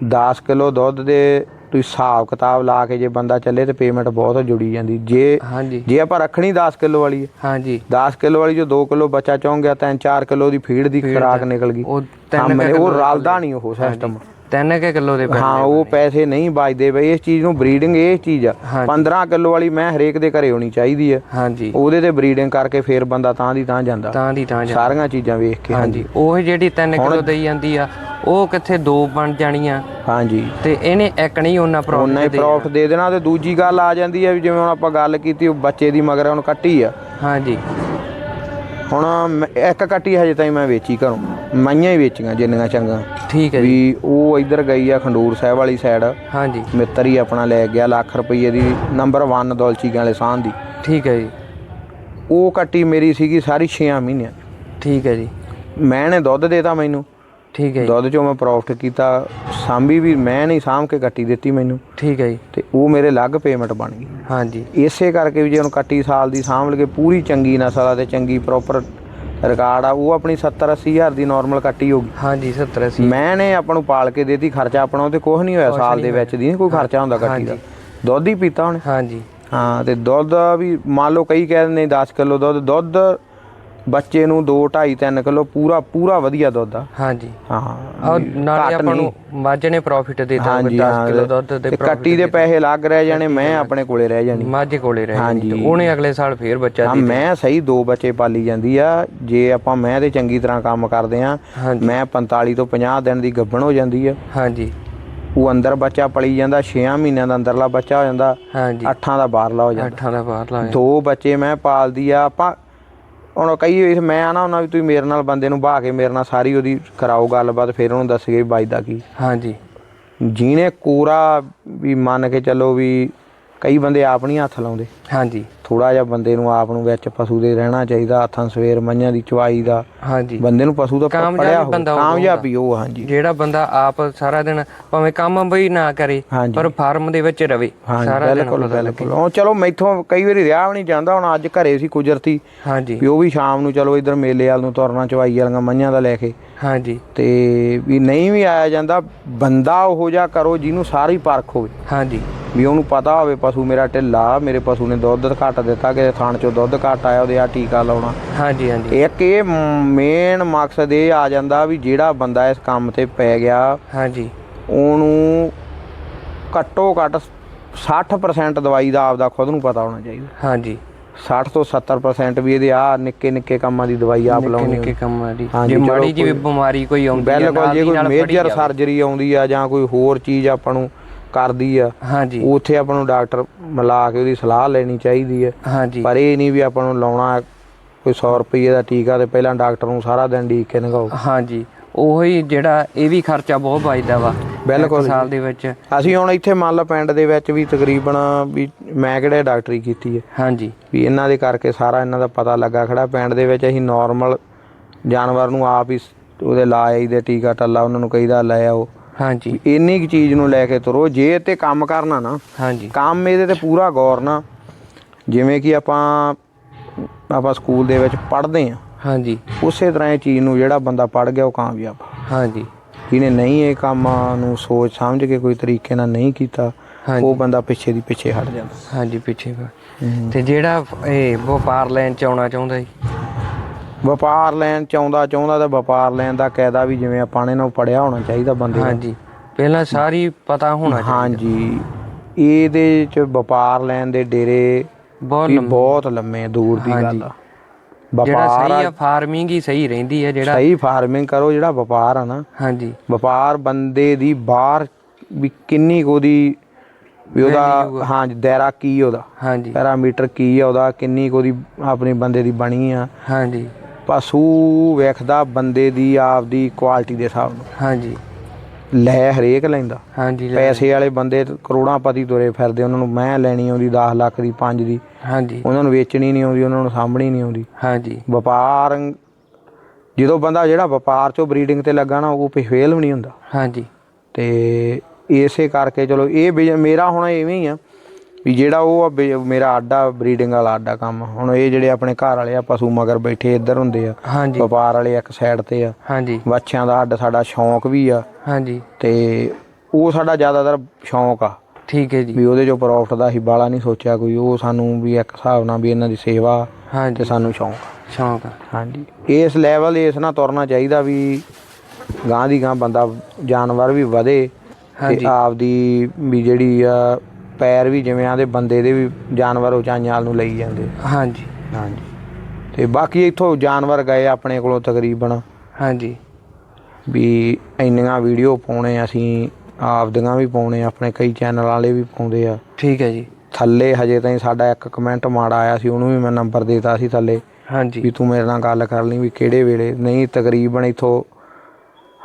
10 ਕਿਲੋ ਦੁੱਧ ਦੇ ਤੁਸੀਂ ਹਿਸਾਬ ਕਿਤਾਬ ਲਾ ਕੇ ਜੇ ਬੰਦਾ ਚੱਲੇ ਤੇ ਪੇਮੈਂਟ ਬਹੁਤ ਜੁੜੀ ਜਾਂਦੀ। ਜੇ ਹਾਂਜੀ। ਜੇ ਆਪਾਂ ਰੱਖਣੀ 10 ਕਿਲੋ ਵਾਲੀ ਹੈ। ਹਾਂਜੀ। 10 ਕਿਲੋ ਵਾਲੀ ਜੋ 2 ਕਿਲੋ ਬੱਚਾ ਚੌਂ ਗਿਆ ਤਾਂ 4 ਕਿਲੋ ਦੀ ਫੀਡ ਦੀ ਖੁਰਾਕ ਨਿਕਲ ਗਈ। ਉਹ ਸਾਹਮਣੇ 3 ਉਹ ਰਲਦਾ ਨਹੀਂ ਉਹ ਸਿਸਟਮ ਤਿੰਨ ਕੇ ਕਿਲੋ ਦੇ ਪੈਸੇ ਹਾਂ ਉਹ ਪੈਸੇ ਨਹੀਂ ਬਚਦੇ ਬਈ ਇਸ ਚੀਜ਼ ਨੂੰ ਬਰੀਡਿੰਗ ਇਹ ਚੀਜ਼ ਆ। ਹਾਂਜੀ। 15 ਕਿਲੋ ਵਾਲੀ ਮੈਂ ਹਰੇਕ ਦੇ ਘਰੇ ਹੋਣੀ ਚਾਹੀਦੀ ਹੈ ਹਾਂਜੀ। ਉਹਦੇ ਤੇ ਬਰੀਡਿੰਗ ਕਰਕੇ ਫੇਰ ਬੰਦਾ ਤਾਂ ਦੀ ਤਾਂ ਜਾਂਦਾ। ਤਾਂ ਦੀ ਤਾਂ ਜਾ ਸਾਰੀਆਂ ਚੀਜ਼ਾਂ ਵੇਖ ਕੇ ਹਾਂਜੀ। ਉਹ ਜਿਹੜੀ 3 ਕਿਲੋ ਦੇਈ ਜਾਂਦੀ ਆ ਉਹ ਕਿੱਥੇ ਦੋ ਬਣ ਜਾਣੀਆਂ। ਹਾਂਜੀ। ਤੇ ਇਹਨੇ ਇੱਕ ਨਹੀਂ ਉਹਨਾਂ ਉਹਨਾਂ ਹੀ ਪ੍ਰੋਫਿਟ ਪ੍ਰੋਫਿਟ ਦੇ ਦੇਣਾ ਤੇ ਦੂਜੀ ਗੱਲ ਆ ਜਾਂਦੀ ਵੀ ਜਿਵੇਂ ਹੁਣ ਆਪਾਂ ਗੱਲ ਕੀਤੀ ਉਹ ਬੱਚੇ ਦੀ ਮਗਰ ਹੁਣ ਕੱਟੀ ਆ। ਹਾਂਜੀ। ਹੁਣ ਇੱਕ ਕੱਟੀ ਹਜੇ ਤਾਈਂ ਮੈਂ ਵੇਚੀ ਘਰੋਂ। ਮਾਈਆਂ ਹੀ ਵੇਚੀਆਂ ਜਿੰਨੀਆਂ ਚੰਗਾ ਠੀਕ ਹੈ ਵੀ ਉਹ ਇੱਧਰ ਗਈ ਆ ਖੰਡੂਰ ਸਾਹਿਬ ਵਾਲੀ ਸਾਈਡ ਹਾਂਜੀ। ਮਿੱਤਰ ਹੀ ਆਪਣਾ ਲੈ ਗਿਆ ਲੱਖ ਰੁਪਏ ਦੀ ਨੰਬਰ 1 ਦੌਲਚੀ ਵਾਲੇ ਸਾਹ ਦੀ। ਠੀਕ ਹੈ ਜੀ। ਉਹ ਕੱਟੀ ਮੇਰੀ ਸੀਗੀ ਸਾਰੀ 6 ਮਹੀਨਿਆਂ ਠੀਕ ਹੈ ਜੀ। ਮੈਂ ਨੇ ਦੁੱਧ ਦੇਤਾ ਮੈਨੂੰ। ਠੀਕ ਹੈ ਜੀ। ਦੁੱਧ ਚੋਂ ਮੈਂ ਪ੍ਰੋਫਿਟ ਕੀਤਾ। ਸਾਂਭੀ ਵੀ ਮੈਂ ਨਹੀਂ ਸਾਂਭ ਕੇ ਕੱਟੀ ਦਿੱਤੀ ਮੈਨੂੰ। ਠੀਕ ਹੈ ਜੀ। ਤੇ ਉਹ ਮੇਰੇ ਅਲੱਗ ਪੇਮੈਂਟ ਬਣ ਗਈ। ਹਾਂਜੀ। ਇਸੇ ਕਰਕੇ ਵੀ ਜੇ ਹੁਣ ਕੱਟੀ ਸਾਲ ਦੀ ਸਾਂਭ ਲਗੇ ਪੂਰੀ ਚੰਗੀ ਨਸਲ ਆ ਤੇ ਚੰਗੀ ਪ੍ਰੋਪਰ ਰਿਕਾਰਡ ਆ ਉਹ ਆਪਣੀ 70 80 ਹਜ਼ਾਰ ਦੀ ਨਾਰਮਲ ਕੱਟੀ ਹੋਗੀ ਹਾਂਜੀ 70 80 ਮੈਂ ਨੇ ਆਪਾਂ ਨੂੰ ਪਾਲ ਕੇ ਦੇਤੀ ਖਰਚਾ ਆਪਣਾ ਉਹ ਤੇ ਕੁਝ ਨਹੀਂ ਹੋਇਆ ਸਾਲ ਦੇ ਵਿੱਚ ਦੀ ਨੀ ਕੋਈ ਖਰਚਾ ਹੁੰਦਾ ਕੱਟੀ ਦਾ। ਦੁੱਧ ਹੀ ਪੀਤਾ ਉਹਨੇ। ਹਾਂਜੀ। ਹਾਂ ਤੇ ਦੁੱਧ ਵੀ ਮੰਨ ਲਓ ਕਈ ਕਹਿ ਦਿੰਦੇ 10 ਕਿਲੋ ਦੁੱਧ ਦੁੱਧ ਬੱਚੇ ਨੂੰ 2 2.5 3 ਕਿਲੋ ਪੂਰਾ ਪੂਰਾ ਵਧੀਆ ਦੁੱਧ ਆ। ਹਾਂਜੀ। ਹਾਂ ਔਰ ਨਾਲੇ ਆਪਾਂ। ਨੂੰ ਮੱਝ ਨੇ ਪ੍ਰੋਫਿਟ ਦਿੱਤਾ ਹਾਂਜੀ 10 ਹਾਂ ਕਿਲੋ ਦੁੱਧ ਦੇ ਤੇ ਕੱਟੀ ਦੇ ਪੈਸੇ ਲੱਗ ਰਹਿ ਜਾਣੇ ਮੈਂ ਆਪਣੇ ਕੋਲੇ ਰਹਿ ਜਾਣੀ। ਮੱਝ ਕੋਲੇ ਰਹਿ। ਤੇ ਉਹਨੇ ਅਗਲੇ ਸਾਲ ਫੇਰ ਬੱਚਾ ਹਾਂ ਦੇ ਮੈਂ ਸਹੀ ਦੋ ਬੱਚੇ ਪਾਲੀ ਜਾਂਦੀ ਆ ਜੇ ਆਪਾਂ ਮੈਂ ਤੇ ਚੰਗੀ ਤਰ੍ਹਾਂ ਕੰਮ ਕਰਦੇ ਆ ਮੈਂ 45 ਤੋਂ 50 ਦਿਨ ਦੀ ਗੱਭਣ ਹੋ ਜਾਂਦੀ ਆ। ਹਾਂਜੀ। ਉਹ ਅੰਦਰ ਬੱਚਾ ਪਲੀ ਜਾਂਦਾ 6 ਮਹੀਨਿਆਂ ਦਾ ਅੰਦਰਲਾ ਬੱਚਾ ਹੋ ਜਾਂਦਾ ਹਾਂਜੀ। 8 ਦਾ ਬਾਹਰਲਾ ਹੋ ਜਾਂਦਾ। ਅੱਠਾਂ ਦਾ ਬਾਹਰ ਲਾਇਆ ਦੋ ਬੱਚੇ ਮੈਂ ਪਾਲਦੀ ਆ ਆਪਾਂ ਹੁਣ ਕਈ ਇਸ ਮੈਂ ਆਣਾ ਉਹਨਾਂ ਵੀ ਤੁਸੀਂ ਮੇਰੇ ਨਾਲ ਬੰਦੇ ਨੂੰ ਬਾਹ ਕੇ ਮੇਰੇ ਨਾਲ ਸਾਰੀ ਉਹਦੀ ਕਰਾਓ ਗੱਲਬਾਤ ਫਿਰ ਉਹਨੂੰ ਦੱਸਗੇ ਵੀ ਵੱਜਦਾ ਕੀ। ਹਾਂਜੀ। ਜਿਹਨੇ ਕੋਰਾ ਵੀ ਮੰਨ ਕੇ ਚੱਲੋ ਵੀ ਕਈ ਬੰਦੇ ਆਪ ਨਹੀਂ ਹੱਥ ਲਾਉਂਦੇ। ਹਾਂਜੀ। ਥੋੜਾ ਜਿਹਾ ਬੰਦੇ ਨੂੰ ਆਪ ਨੂੰ ਵਿੱਚ ਪਸ਼ੂ ਦੇ ਰਹਿਣਾ ਚਾਹੀਦਾ ਹੱਥਾਂ ਸਵੇਰ ਮਈਆਂ ਦੀ ਚਵਾਈ ਦਾ। ਹਾਂਜੀ। ਬੰਦੇ ਨੂੰ ਪਸ਼ੂ ਦਾ ਪੜਿਆ ਉਹ ਕਾਮਯਾਬ ਹੀ ਉਹ ਹਾਂਜੀ। ਜਿਹੜਾ ਬੰਦਾ ਆਪ ਸਾਰਾ ਦਿਨ ਭਾਵੇਂ ਕੰਮ ਵੀ ਨਾ ਕਰੇ ਪਰ ਫਾਰਮ ਦੇ ਵਿੱਚ ਰਵੇ ਸਾਰਾ ਦਿਨ ਬਿਲਕੁਲ ਬਿਲਕੁਲ। ਉਹ ਚਲੋ ਮੈਥੋਂ ਕਈ ਵਾਰੀ ਰਿਹਾ ਵੀ ਨਹੀਂ ਜਾਂਦਾ ਹੁਣ ਅੱਜ ਘਰੇ ਸੀ ਕੁਜਰਤੀ ਹਾਂਜੀ। ਵੀ ਉਹ ਵੀ ਸ਼ਾਮ ਨੂੰ ਚਲੋ ਇਧਰ ਮੇਲੇ ਵਾਲ ਨੂੰ ਤੁਰਨਾ ਚਵਾਈ ਵਾਲੀਆਂ ਮਈਆਂ ਦਾ ਲੈ ਕੇ। ਹਾਂਜੀ। ਤੇ ਵੀ ਨਹੀਂ ਵੀ ਆਇਆ ਜਾਂਦਾ ਬੰਦਾ ਉਹੋ ਜਿਹਾ ਕਰੋ ਜਿਹਨੂੰ ਸਾਰੀ ਪਰਖ ਹੋਵੇ। ਹਾਂਜੀ। ਵੀ ਉਹਨੂੰ ਪਤਾ ਹੋਵੇ ਪਸ਼ੂ ਮੇਰਾ ਢਿੱਲਾ ਮੇਰੇ ਪਸ਼ੂ ਨੇ ਦੁੱਧ ਘੱਟ ਦਿੱਤਾ ਕਿ ਥਾਣ ਚੋਂ ਦੁੱਧ ਘੱਟ ਆਇਆ ਉਹਦੇ ਆ ਟੀਕਾ ਲਾਉਣਾ। ਹਾਂਜੀ ਹਾਂਜੀ। ਇੱਕ ਇਹ ਮੇਨ ਮਕਸਦ ਇਹ ਆ ਜਾਂਦਾ ਵੀ ਜਿਹੜਾ ਬੰਦਾ ਇਸ ਕੰਮ ਤੇ ਪੈ ਗਿਆ ਹਾਂਜੀ। ਉਹਨੂੰ ਘੱਟੋ ਘੱਟ 60% ਦਵਾਈ ਦਾ ਆਪਦਾ ਖੁਦ ਨੂੰ ਪਤਾ ਹੋਣਾ ਚਾਹੀਦਾ। ਹਾਂਜੀ। 60 ਤੋਂ 70% ਵੀ ਇਹਦੇ ਆ ਨਿੱਕੇ ਨਿੱਕੇ ਕੰਮਾਂ ਦੀ ਦਵਾਈ ਆਪ ਲਾਉਣੀ ਨਿੱਕੇ ਕੰਮਾਂ ਦੀ। ਜੇ ਮਾੜੀ ਜਿਹੀ ਬਿਮਾਰੀ ਕੋਈ ਆਉਂਦੀ ਹੈ ਬਿਲਕੁਲ ਨਾਲ ਜੇ ਕੋਈ ਮੇਜਰ। ਸਰਜਰੀ ਆਉਂਦੀ ਆ ਜਾਂ ਕੋਈ ਹੋਰ ਚੀਜ਼ ਆਪਾਂ ਨੂੰ ਕਰਦੀ ਆ ਹਾਂਜੀ। ਉੱਥੇ ਆਪਾਂ ਨੂੰ ਡਾਕਟਰ ਮਿਲਾ ਕੇ ਉਹਦੀ ਸਲਾਹ ਲੈਣੀ ਚਾਹੀਦੀ ਹੈ ਹਾਂਜੀ। ਪਰ ਇਹ ਨਹੀਂ ਵੀ ਆਪਾਂ ਨੂੰ ਲਾਉਣਾ ਕੋਈ 100 ਰੁਪਏ ਦਾ ਟੀਕਾ ਤੇ ਪਹਿਲਾਂ ਡਾਕਟਰ ਨੂੰ ਸਾਰਾ ਦਿਨ ਢੀਕ ਕੇ ਨਗਾਓ। ਹਾਂਜੀ। ਉਹੀ ਜਿਹੜਾ ਇਹ ਵੀ ਖਰਚਾ ਬਹੁਤ ਬਚਦਾ ਵਾ ਬਿਲਕੁਲ ਸਾਲ ਦੇ ਵਿੱਚ। ਅਸੀਂ ਹੁਣ ਇੱਥੇ ਮੰਨ ਲਾ ਪਿੰਡ ਦੇ ਵਿੱਚ ਵੀ ਤਕਰੀਬਨ ਵੀ ਮੈਂ ਕਿਹੜੇ ਡਾਕਟਰੀ ਕੀਤੀ ਹੈ ਹਾਂਜੀ। ਵੀ ਇਹਨਾਂ ਦੇ ਕਰਕੇ ਸਾਰਾ ਇਹਨਾਂ ਦਾ ਪਤਾ ਲੱਗਾ ਖੜਾ। ਪਿੰਡ ਦੇ ਵਿੱਚ ਅਸੀਂ ਨਾਰਮਲ ਜਾਨਵਰ ਨੂੰ ਆਪ ਹੀ ਉਹਦੇ ਲਾਏ ਦੇ ਟੀਕਾ ਟੱਲਾ ਉਹਨਾਂ ਨੂੰ ਕਹੀਦਾ ਲੈ ਆਓ। ਹਾਂਜੀ। ਇੰਨੀ ਕੁ ਚੀਜ਼ ਨੂੰ ਲੈ ਕੇ ਤੁਰੋ ਜੇ ਇਹ ਤੇ ਕੰਮ ਕਰਨਾ ਨਾ ਹਾਂਜੀ। ਕੰਮ ਇਹਦੇ ਤੇ ਪੂਰਾ ਗੌਰ ਨਾ ਜਿਵੇਂ ਕਿ ਆਪਾਂ ਆਪਾਂ ਸਕੂਲ ਦੇ ਵਿੱਚ ਪੜ੍ਹਦੇ ਆ ਹਾਂਜੀ। ਉਸੇ ਤਰ੍ਹਾਂ ਇਹ ਚੀਜ਼ ਨੂੰ ਜਿਹੜਾ ਬੰਦਾ ਪੜ੍ਹ ਗਿਆ ਉਹ ਕਾਮਯਾਬ। ਹਾਂਜੀ। ਜਿਹਨੇ ਨਹੀਂ ਇਹ ਕੰਮ ਨੂੰ ਸੋਚ ਸਮਝ ਕੇ ਕੋਈ ਤਰੀਕੇ ਨਾਲ ਨਹੀਂ ਕੀਤਾ ਉਹ ਬੰਦਾ ਪਿੱਛੇ ਦੀ ਪਿੱਛੇ ਹਟ ਜਾਂਦਾ। ਹਾਂਜੀ ਪਿੱਛੇ। ਤੇ ਜਿਹੜਾ ਇਹ ਵਪਾਰ ਲੈਣ ਚ ਆਉਣਾ ਚਾਹੁੰਦਾ ਜੀ? ਵਪਾਰ ਲੈਣ ਚਾਹੁੰਦਾ ਚਾਹੁੰਦਾ ਤਾਂ ਵਪਾਰ ਲੈਣ ਦਾ ਕਾਇਦਾ ਵੀ ਜਿਵੇਂ ਆਪਾਂ ਨੇ ਨਾ ਪੜਿਆ ਹੋਣਾ ਚਾਹੀਦਾ ਬੰਦੇ ਦਾ। ਹਾਂਜੀ। ਪਹਿਲਾਂ ਸਾਰੀ ਪਤਾ ਹੋਣਾ ਚਾਹੀਦਾ। ਹਾਂਜੀ। ਇਹਦੇ ਚ ਵਪਾਰ ਲੈਣ ਦੇ ਡੇਰੇ ਬਹੁਤ ਲੰਮਾ। ਬਹੁਤ ਲੰਮੇ ਦੂਰ ਦੀ ਗੱਲ ਆ। ਜਿਹੜਾ ਸਹੀ ਆ ਫਾਰਮਿੰਗ ਹੀ ਸਹੀ ਰਹਿੰਦੀ ਹੈ ਜਿਹੜਾ ਸਹੀ ਫਾਰਮਿੰਗ ਕਰੋ ਜਿਹੜਾ ਵਪਾਰ ਆ ਨਾ। ਹਾਂਜੀ। ਵਪਾਰ ਬੰਦੇ ਦੀ ਬਾਹਰ ਵੀ ਕਿੰਨੀ ਕੁ ਉਹਦੀ ਵੀ ਉਹਦਾ ਹਾਂਜੀ ਦਾਇਰਾ ਕੀ ਉਹਦਾ? ਹਾਂਜੀ। ਪੈਰਾਮੀਟਰ ਕੀ ਆ ਉਹਦਾ? ਕਿੰਨੀ ਕੁ ਉਹਦੀ ਆਪਣੀ ਬੰਦੇ ਦੀ ਬਣੀ ਆ? ਹਾਂਜੀ। ਪਸ਼ੂ ਵੇਖਦਾ ਬੰਦੇ ਦੀ ਆਪਦੀ ਕੁਆਲਿਟੀ ਦੇ ਹਿਸਾਬ ਨਾਲ। ਹਾਂਜੀ। ਲੈ ਹਰੇਕ ਲੈਂਦਾ। ਹਾਂਜੀ ਲੈ- ਪੈਸੇ ਵਾਲੇ ਬੰਦੇ ਕਰੋੜਾਂ ਪਤੀ ਤੁਰੇ ਫਿਰਦੇ ਉਹਨਾਂ ਨੂੰ ਮੈਂ ਲੈਣੀ ਆਉਂਦੀ 10 ਲੱਖ ਦੀ 5 ਦੀ। ਹਾਂਜੀ। ਉਹਨਾਂ ਨੂੰ ਵੇਚਣੀ ਨਹੀਂ ਆਉਂਦੀ ਉਹਨਾਂ ਨੂੰ ਸਾਂਭਣੀ ਨਹੀਂ ਆਉਂਦੀ। ਹਾਂਜੀ। ਵਪਾਰ ਜਦੋਂ ਬੰਦਾ ਜਿਹੜਾ ਵਪਾਰ ਚੋਂ ਬਰੀਡਿੰਗ ਤੇ ਲੱਗਾ ਨਾ ਉਹ ਫੇਲ ਵੀ ਨਹੀਂ ਹੁੰਦਾ। ਹਾਂਜੀ। ਤੇ ਇਸੇ ਕਰਕੇ ਚਲੋ ਇਹ ਮੇਰਾ ਹੁਣ ਇਵੇਂ ਹੀ ਆ। ਵੀ ਜਿਹੜਾ ਉਹ ਆ ਬਿ- ਮੇਰਾ ਆਡਾ ਬਰੀਡਿੰਗ ਵਾਲਾ ਆਡਾ ਕੰਮ ਹੁਣ ਇਹ ਜਿਹੜੇ ਆਪਣੇ ਘਰ ਵਾਲੇ ਆ ਪਸ਼ੂ ਮਗਰ ਬੈਠੇ ਇੱਧਰ ਹੁੰਦੇ ਆ ਹਾਂਜੀ। ਵਪਾਰ ਵਾਲੇ ਇੱਕ ਸਾਈਡ ਤੇ ਆ। ਹਾਂਜੀ। ਵੱਛਿਆਂ ਦਾ ਅੱਡ ਸਾਡਾ ਸ਼ੌਂਕ ਵੀ ਆ। ਹਾਂਜੀ। ਤੇ ਉਹ ਸਾਡਾ ਜ਼ਿਆਦਾਤਰ ਸ਼ੌਂਕ ਆ। ਠੀਕ ਹੈ ਜੀ। ਵੀ ਉਹਦੇ ਚੋਂ ਪ੍ਰੋਫਿਟ ਦਾ ਹੀ ਬਾਲਾ ਨਹੀਂ ਸੋਚਿਆ ਕੋਈ ਉਹ ਸਾਨੂੰ ਵੀ ਇੱਕ ਹਿਸਾਬ ਨਾਲ ਵੀ ਇਹਨਾਂ ਦੀ ਸੇਵਾ ਤੇ ਹਾਂਜੀ ਸਾਨੂੰ ਸ਼ੌਂਕ। ਸ਼ੌਂਕ ਆ। ਹਾਂਜੀ। ਇਸ ਲੈਵਲ ਇਸ ਨਾਲ ਤੁਰਨਾ ਚਾਹੀਦਾ ਵੀ ਗਾਂ ਦੀ ਗਾਂ ਬੰਦਾ ਜਾਨਵਰ ਵੀ ਵਧੇ ਤੇ ਹਾਂਜੀ। ਆਪਦੀ ਵੀ ਜਿਹੜੀ ਆ ਪੈਰ ਵੀ ਜਿਵੇਂ ਆਦੇ ਬੰਦੇ ਦੇ ਵੀ ਜਾਨਵਰ ਉਚਾਈਆਂ ਨੂੰ ਲਈ ਜਾਂਦੇ। ਹਾਂਜੀ। ਹਾਂਜੀ। ਤੇ ਬਾਕੀ ਇੱਥੋਂ ਜਾਨਵਰ ਗਏ ਆਪਣੇ ਕੋਲੋਂ ਤਕਰੀਬਨ। ਹਾਂਜੀ। ਵੀ ਇੰਨੀਆਂ ਵੀਡੀਓ ਪਾਉਣੇ ਅਸੀਂ ਆਪਦੀਆਂ ਵੀ ਪਾਉਣੇ ਆਪਣੇ ਕਈ ਚੈਨਲ ਵਾਲੇ ਵੀ ਪਾਉਂਦੇ ਆ। ਠੀਕ ਹੈ ਜੀ। ਥੱਲੇ ਹਜੇ ਤਾਈਂ ਸਾਡਾ ਇੱਕ ਕਮੈਂਟ ਮਾੜਾ ਆਇਆ ਸੀ ਉਹਨੂੰ ਵੀ ਮੈਂ ਨੰਬਰ ਦੇਤਾ ਸੀ ਥੱਲੇ। ਹਾਂਜੀ। ਵੀ ਤੂੰ ਮੇਰੇ ਨਾਲ ਗੱਲ ਕਰ ਲਈ ਵੀ ਕਿਹੜੇ ਵੇਲੇ ਨਹੀਂ ਤਕਰੀਬਨ ਇਥੋਂ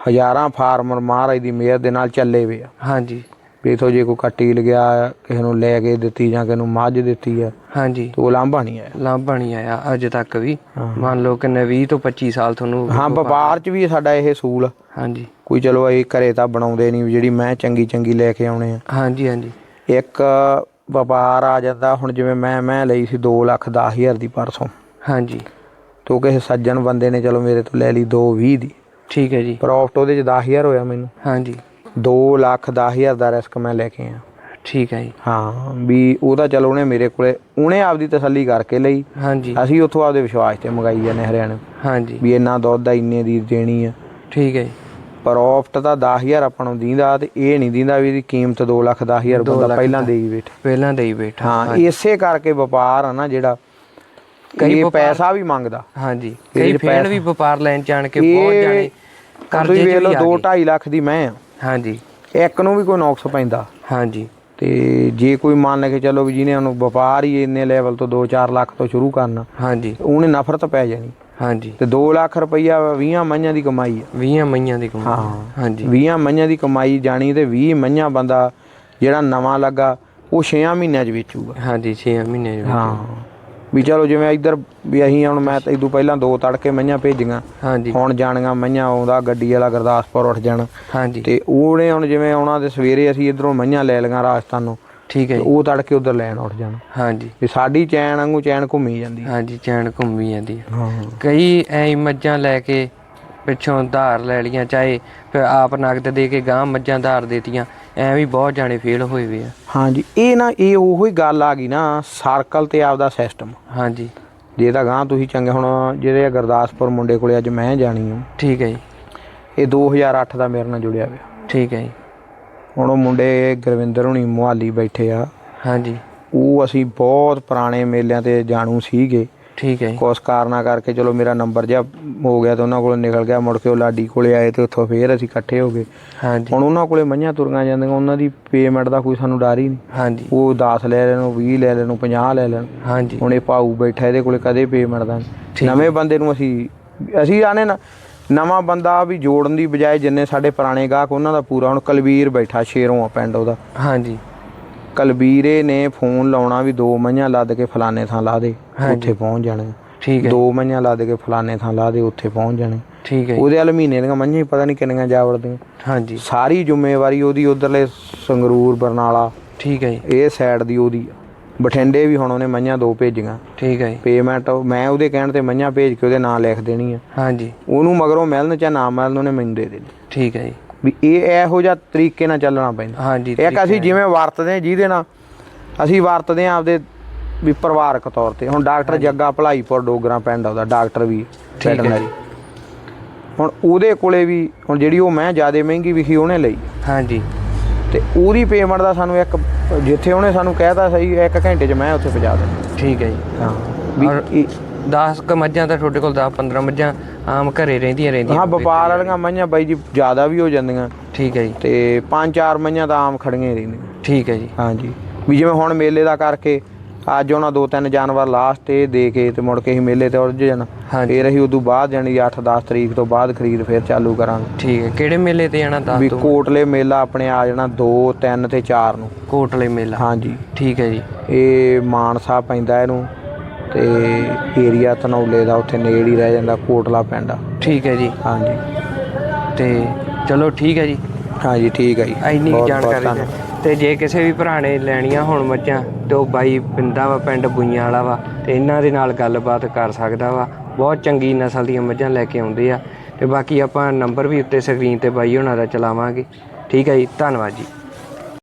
ਹਜ਼ਾਰਾਂ ਫਾਰਮਰ ਮਹਾਰਾਜ ਦੀ ਮਿਹਰ ਦੇ ਨਾਲ ਚੱਲੇ ਵੇ ਆ। ਹਾਂਜੀ। ਵੀ ਇਥੋਂ ਜੇ ਕੋਈ ਕੱਟੀ ਲਗਿਆ ਕਿਸੇ ਨੂੰ ਲੈ ਕੇ ਦਿੱਤੀ ਜਾਂ ਕਿਸੇ ਨੂੰ ਮੱਝ ਦਿੱਤੀ ਆ ਹਾਂਜੀ। ਤੇ ਉਹ ਲਾਂਭਾ ਨਹੀਂ ਆਇਆ। ਲਾਂਭਾ ਨਹੀਂ ਆਇਆ ਅੱਜ ਤੱਕ ਵੀ। ਮੰਨ ਲਓ ਕਿੰਨੇ 20 ਤੋਂ 25 ਸਾਲ ਤੁਹਾਨੂੰ ਹਾਂ ਵਪਾਰ 'ਚ ਵੀ ਸਾਡਾ ਇਹ ਸੂਲ ਆ। ਹਾਂਜੀ। ਕੋਈ ਚਲੋ ਇਹ ਘਰੇ ਤਾਂ ਬਣਾਉਂਦੇ ਨਹੀਂ ਜਿਹੜੀ ਮੈਂ ਚੰਗੀ ਚੰਗੀ ਲੈ ਕੇ ਆਉਣੇ ਆ। ਹਾਂਜੀ ਹਾਂਜੀ। ਇੱਕ ਵਪਾਰ ਆ ਜਾਂਦਾ ਹੁਣ ਜਿਵੇਂ ਮੈਂ ਮੈਂ ਲਈ ਸੀ 2 ਲੱਖ 10 ਹਜ਼ਾਰ ਦੀ ਪਰਸੋਂ। ਹਾਂਜੀ। ਤੋ ਕਿਸੇ ਸੱਜਣ ਬੰਦੇ ਨੇ ਚਲੋ ਮੇਰੇ ਤੋਂ ਲੈ ਲਈ 2 20 ਦੀ। ਠੀਕ ਹੈ ਜੀ। ਪ੍ਰੋਫਿਟ ਉਹਦੇ 'ਚ 10000 ਹੋਇਆ ਮੈਨੂੰ। ਹਾਂਜੀ। 2 ਲੱਖ 10 ਹਜ਼ਾਰ ਦਾ ਰਿਸਕ ਮੈਂ ਲੈ ਕੇ ਆ ਠੀਕ ਹੈ ਜੀ। ਹਾਂ ਵੀ ਉਹਦਾ ਚਲੋ ਉਹਨੇ ਮੇਰੇ ਕੋਲੇ ਉਹਨੇ ਆਪਦੀ ਤਸੱਲੀ ਕਰਕੇ ਲਈ। ਹਾਂਜੀ। ਅਸੀਂ ਉੱਥੋਂ ਆਪਦੇ ਵਿਸ਼ਵਾਸ ਤੇ ਮੰਗਾਈ ਜਾਂਦੇ ਹਰਿਆਣੇ ਹਾਂਜੀ। ਵੀ ਇੰਨਾ ਦੁੱਧ ਆ ਇੰਨੇ ਦੀ ਦੇਣੀ ਆ। ਠੀਕ ਹੈ ਜੀ। ਪ੍ਰੋਫਿਟ ਤਾਂ 10000 ਆਪਾਂ ਨੂੰ ਦਿੰਦਾ ਤੇ ਇਹ ਨਹੀਂ ਦਿੰਦਾ ਵੀ ਇਹਦੀ ਕੀਮਤ 2 ਲੱਖ 10000 ਦੋ ਬੰਦਾ ਪਹਿਲਾਂ ਦੇਈ ਬੈਠਾ। ਪਹਿਲਾਂ ਦੇ ਹੀ ਬੈਠਾ। ਹਾਂ ਇਸੇ ਕਰਕੇ ਵਪਾਰ ਆ ਨਾ ਜਿਹੜਾ ਕਈ ਪੈਸਾ ਵੀ ਮੰਗਦਾ। ਹਾਂਜੀ। ਕਈ ਪੈਸੇ- ਵੀ ਵਪਾਰ ਲੈਣ ਜਾਣ ਕੇ ਬਹੁਤ ਜਾਣੇ ਚ ਵੇਖ ਵੀ ਲਓ ਆ 2 ਗਏ 2.5 ਲੱਖ ਦੀ ਮੈਂ ਆ। ਹਾਂਜੀ। ਇੱਕ ਨੂੰ ਵੀ ਕੋਈ ਨੌਕਸ ਪੈਂਦਾ। ਹਾਂਜੀ। ਤੇ ਜੇ ਕੋਈ ਮੰਨ ਲੈ ਕੇ ਚਲੋ ਵੀ ਜਿਹਨੇ ਉਹਨੂੰ ਵਪਾਰ ਹੀ ਇੰਨੇ ਲੈਵਲ ਤੋਂ 2-4 ਲੱਖ ਤੋਂ ਸ਼ੁਰੂ ਕਰਨਾ ਹਾਂਜੀ। ਉਹਨੇ ਨਫ਼ਰਤ ਪੈ ਜਾਣੀ। ਹਾਂਜੀ। ਤੇ 2 ਲੱਖ ਰੁਪਈਆ 20 ਮਈਆਂ ਦੀ ਕਮਾਈ ਆ। 20 ਮਈਆਂ ਦੀ ਕਮਾਈ। ਹਾਂ। ਹਾਂਜੀ। 20 ਮਈਆਂ ਦੀ ਕਮਾਈ ਜਾਣੀ ਤੇ 20 ਮਈਆਂ ਬੰਦਾ ਜਿਹੜਾ ਨਵਾਂ ਲੱਗਾ ਉਹ 6 ਮਹੀਨਿਆਂ 'ਚ ਵੇਚੂਗਾ। ਹਾਂਜੀ 6 ਮਹੀਨੇ ਦੇ ਵਿੱਚ। ਹਾਂ। ਵੀ ਚਲੋ ਜਿਵੇਂ ਇੱਧਰ ਵੀ ਅਸੀਂ ਹੁਣ ਮੈਂ ਤਾਂ ਇਦੋਂ ਪਹਿਲਾਂ ਦੋ ਤੜਕੇ ਮਈਆਂ ਭੇਜੀਆਂ ਹਾਂਜੀ। ਹੁਣ ਜਾਣੀਆਂ ਮਈਆਂ ਆਉਂਦਾ ਗੱਡੀ ਵਾਲਾ ਗੁਰਦਾਸਪੁਰ ਉੱਠ ਜਾਣ। ਹਾਂਜੀ। ਤੇ ਉਹਨੇ ਹੁਣ ਜਿਵੇਂ ਆਉਣਾ ਤੇ ਸਵੇਰੇ ਅਸੀਂ ਇਧਰੋਂ ਮਈਆਂ ਲੈ ਲਈਆਂ ਰਾਜਸਥਾਨੋਂ ਠੀਕ ਹੈ ਜੀ। ਉਹ ਤੜਕੇ ਉਧਰ ਲੈਣ ਉੱਠ ਜਾਣ। ਹਾਂਜੀ। ਵੀ ਸਾਡੀ ਚੈਨ ਵਾਂਗੂ ਚੈਨ ਘੁੰਮੀ ਜਾਂਦੀ ਹਾਂਜੀ ਚੈਨ ਘੁੰਮੀ ਜਾਂਦੀ ਹੈ। ਹਾਂ। ਕਈ ਐ ਮੱਝਾਂ ਲੈ ਕੇ ਪਿੱਛੋਂ ਧਾਰ ਲੈ ਲੀਆਂ ਚਾਹੇ ਫਿਰ ਆਪ ਨਗਦ ਦੇ ਕੇ ਗਾਂ ਮੱਝਾਂ ਧਾਰ ਦੇਤੀਆਂ ਐ ਵੀ ਬਹੁਤ ਜਾਣੇ ਫੇਲ ਹੋਏ ਵੇ ਆ। ਹਾਂਜੀ ਇਹ ਨਾ ਇਹ ਉਹੀ ਗੱਲ ਆ ਗਈ ਨਾ ਸਰਕਲ ਤੇ ਆਪਦਾ ਸਿਸਟਮ ਹਾਂਜੀ। ਜੇ ਤਾਂ ਗਾਂ ਤੁਸੀਂ ਚੰਗੇ ਹੁਣ ਜਿਹੜੇ ਗੁਰਦਾਸਪੁਰ ਮੁੰਡੇ ਕੋਲੇ ਅੱਜ ਮੈਂ ਜਾਣੀ ਹਾਂ। ਠੀਕ ਹੈ ਜੀ। ਇਹ 2008 ਦਾ ਮੇਰੇ ਨਾਲ ਜੁੜਿਆ ਹੋਇਆ। ਠੀਕ ਹੈ ਜੀ। ਹੁਣ ਉਹ ਮੁੰਡੇ ਗੁਰਵਿੰਦਰ ਹੁਣੀ ਮੁਹਾਲੀ ਬੈਠੇ ਆ। ਹਾਂਜੀ। ਉਹ ਅਸੀਂ ਬਹੁਤ ਪੁਰਾਣੇ ਮੇਲਿਆਂ ਤੇ ਜਾਣੂ ਸੀਗੇ। ਠੀਕ ਹੈ ਜੀ। ਕੁਛ ਕਾਰਨਾਂ ਕਰਕੇ ਚਲੋ ਮੇਰਾ ਨੰਬਰ ਜਿਹਾ ਹੋ ਗਿਆ ਤੇ ਉਹਨਾਂ ਕੋਲ ਨਿਕਲ ਗਿਆ ਮੁੜ ਕੇ ਉਹ ਲਾਡੀ ਕੋਲੇ ਆਏ ਤੇ ਉੱਥੋਂ ਫੇਰ ਅਸੀਂ ਇਕੱਠੇ ਹੋ ਗਏ। ਹਾਂਜੀ। ਹੁਣ ਉਹਨਾਂ ਕੋਲੇ ਮਈਆਂ ਤੁਰੀਆਂ ਜਾਂਦੀਆਂ ਉਹਨਾਂ ਦੀ ਪੇਮੈਂਟ ਦਾ ਕੋਈ ਸਾਨੂੰ ਡਰ ਹੀ ਨਹੀਂ। ਹਾਂਜੀ। ਉਹ 10 ਲੈ ਲੈਣ ਉਹ 20 ਲੈ ਲੈਣ ਉਹ 50 ਲੈ ਲੈਣ। ਹਾਂਜੀ। ਹੁਣ ਇਹ ਭਾਊ ਬੈਠਾ ਇਹਦੇ ਕੋਲੇ ਕਦੇ ਪੇਮੈਂਟ ਦਾ। ਨਵੇਂ ਬੰਦੇ ਨੂੰ ਅਸੀਂ ਅਸੀਂ ਆਨੇ ਨਾ ਨਵਾਂ ਬੰਦਾ ਵੀ ਜੋੜਨ ਦੀ ਬਜਾਏ ਜਿੰਨੇ ਸਾਡੇ ਪੁਰਾਣੇ ਗਾਹਕ ਉਹਨਾਂ ਦਾ ਪੂਰਾ। ਹੁਣ ਕਲਵੀਰ ਬੈਠਾ ਸ਼ੇਰੋਂ ਆ ਪਿੰਡ ਉਹਦਾ। ਹਾਂਜੀ। ਕਲਬੀਰੇ ਨੇ ਫੋਨ ਲਾਉਣਾ ਵੀ ਦੋ ਮਈਆਂ ਲੱਦ ਕੇ ਫਲਾਣੇ ਥਾਂ ਲਾ ਦੇ। ਉੱਥੇ ਪਹੁੰਚ ਜਾਣੇ। ਠੀਕ ਹੈ। ਦੋ ਮਈਆਂ ਲੱਦ ਕੇ ਫਲਾਣੇ ਥਾਂ ਲਾ ਦੇ ਉੱਥੇ ਪਹੁੰਚ ਜਾਣੇ। ਠੀਕ ਹੈ। ਉਹਦੇ ਵਾਲ ਮਹੀਨੇ ਦੀਆਂ ਮਈਆਂ ਪਤਾ ਨਹੀਂ ਕਿੰਨੀਆਂ ਜਾ ਵੜਦੀਆਂ ਹਾਂਜੀ। ਸਾਰੀ ਜ਼ਿੰਮੇਵਾਰੀ ਉਹਦੀ ਉਧਰਲੇ ਸੰਗਰੂਰ ਬਰਨਾਲਾ ਠੀਕ ਹੈ ਜੀ। ਇਹ ਸਾਈਡ ਦੀ ਉਹਦੀ। ਬਠਿੰਡੇ ਵੀ ਹੁਣ ਉਹਨੇ ਮਈਆਂ ਦੋ ਭੇਜੀਆਂ। ਠੀਕ ਹੈ। ਪੇਮੈਂਟ ਮੈਂ ਉਹਦੇ ਕਹਿਣ ਤੇ ਮਈਆਂ ਭੇਜ ਕੇ ਉਹਦੇ ਨਾਂ ਲਿਖ ਦੇਣੀ ਆ। ਹਾਂਜੀ। ਉਹਨੂੰ ਮਗਰੋਂ ਮਿਲਣ ਚਾਹੇ ਨਾ ਮਿਲਣ ਉਹਨੇ ਮੈਨੂੰ ਦੇ ਦੇਣੀ। ਠੀਕ ਹੈ ਜੀ। ਵੀ ਇਹ ਇਹੋ ਜਿਹਾ ਤਰੀਕੇ ਨਾਲ ਚੱਲਣਾ ਪੈਂਦਾ। ਹਾਂਜੀ ਇੱਕ ਅਸੀਂ ਜਿਵੇਂ ਵਰਤਦੇ ਹਾਂ ਜਿਹਦੇ ਨਾਲ ਅਸੀਂ ਵਰਤਦੇ ਹਾਂ ਆਪਦੇ ਵੀ ਪਰਿਵਾਰਕ ਤੌਰ ਤੇ। ਹੁਣ ਡਾਕਟਰ ਜੱਗਾ ਭਲਾਈਪੁਰ ਡੋਗਰਾ ਪਿੰਡ ਆਉਂਦਾ ਡਾਕਟਰ ਵੀ ਠੀਕ ਹੈ ਵੈਟਰਨਰੀ ਹੁਣ ਉਹਦੇ ਕੋਲੇ ਵੀ ਹੁਣ ਜਿਹੜੀ ਉਹ ਮੈਂ ਜ਼ਿਆਦਾ ਮਹਿੰਗੀ ਵਿਖੀ ਉਹਨੇ ਲਈ। ਹਾਂਜੀ। ਤੇ ਉਹਦੀ ਪੇਮੈਂਟ ਦਾ ਸਾਨੂੰ ਇੱਕ ਜਿੱਥੇ ਉਹਨੇ ਸਾਨੂੰ ਕਹਿਤਾ ਸਹੀ ਇੱਕ ਘੰਟੇ 'ਚ ਮੈਂ ਉੱਥੇ ਪਹੁੰਚਾ ਦੇਣਾ ਠੀਕ ਹੈ ਜੀ। ਹਾਂ ਵੀ 10 ਕ ਮੱਝਾਂ ਤਾਂ ਤੁਹਾਡੇ ਕੋਲ 10 15 ਮੱਝਾਂ ਆਮ ਘਰੇ ਰਹਿੰਦੀਆਂ ਰਹਿੰਦੀਆਂ ਹਾਂ ਵਪਾਰ ਵਾਲੀਆਂ ਮਈਆਂ ਬਾਈ ਜੀ ਜ਼ਿਆਦਾ ਵੀ ਹੋ ਜਾਂਦੀਆਂ। ਠੀਕ ਹੈ ਜੀ। ਤੇ ਪੰਜ ਚਾਰ ਮਈਆਂ ਤਾਂ ਆਮ ਖੜੀਆਂ ਹੀ ਰਹਿੰਦੀਆਂ। ਠੀਕ ਹੈ ਜੀ। ਹਾਂਜੀ। ਵੀ ਜਿਵੇਂ ਹੁਣ ਮੇਲੇ ਦਾ ਕਰਕੇ ਅੱਜ ਉਹਨਾਂ ਦੋ ਤਿੰਨ ਜਾਨਵਰ ਲਾਸਟ ਇਹ ਦੇ ਕੇ ਤੇ ਮੁੜ ਕੇ ਅਸੀਂ ਮੇਲੇ ਤੇ ਉਲਝ ਜਾਣਾ। ਫੇਰ ਅਸੀਂ ਉਦੋਂ ਬਾਅਦ ਜਾਣੀ 8-10 ਤਰੀਕ ਤੋਂ ਬਾਅਦ ਖਰੀਦ ਫੇਰ ਚਾਲੂ ਕਰਾਂਗੇ। ਠੀਕ ਹੈ। ਕਿਹੜੇ ਮੇਲੇ ਤੇ ਜਾਣਾ ਦੱਸ ਵੀ ਕੋਟਲੇ ਮੇਲਾ ਆਪਣੇ ਆ ਜਾਣਾ 2 3 ਤੇ 4 ਨੂੰ। ਕੋਟਲੇ ਮੇਲਾ। ਹਾਂਜੀ। ਠੀਕ ਹੈ ਜੀ। ਇਹ ਮਾਨਸਾ ਪੈਂਦਾ ਇਹਨੂੰ। ਤੇ ਏਰੀਆ ਧਨੌਲੇ ਦਾ ਉੱਥੇ ਨੇੜੇ ਹੀ ਰਹਿ ਜਾਂਦਾ ਕੋਟਲਾ ਪਿੰਡ ਠੀਕ ਹੈ ਜੀ। ਹਾਂਜੀ। ਤੇ ਚਲੋ ਠੀਕ ਹੈ ਜੀ। ਹਾਂਜੀ ਠੀਕ ਹੈ ਜੀ। ਇੰਨੀ ਕੁ ਬਹੁਤ- ਬਹੁਤ ਜਾਣਕਾਰੀ ਧੰਨਵਾਦ। ਹੈ ਤੇ ਜੇ ਕਿਸੇ ਵੀ ਭਰਾ ਨੇ ਲੈਣੀਆਂ ਹੁਣ ਮੱਝਾਂ ਤੇ ਉਹ ਬਾਈ ਪਿੰਦਾ ਵਾ ਪਿੰਡ ਬੁਈਆਂ ਵਾਲਾ ਵਾ ਤੇ ਇਹਨਾਂ ਦੇ ਨਾਲ ਗੱਲਬਾਤ ਕਰ ਸਕਦਾ ਵਾ। ਬਹੁਤ ਚੰਗੀ ਨਸਲ ਦੀਆਂ ਮੱਝਾਂ ਲੈ ਕੇ ਆਉਂਦੇ ਆ। ਤੇ ਬਾਕੀ ਆਪਾਂ ਨੰਬਰ ਵੀ ਉੱਤੇ ਸਕਰੀਨ ਤੇ ਬਾਈ ਉਹਨਾਂ ਦਾ ਚਲਾਵਾਂਗੇ। ਠੀਕ ਹੈ ਜੀ ਧੰਨਵਾਦ ਜੀ।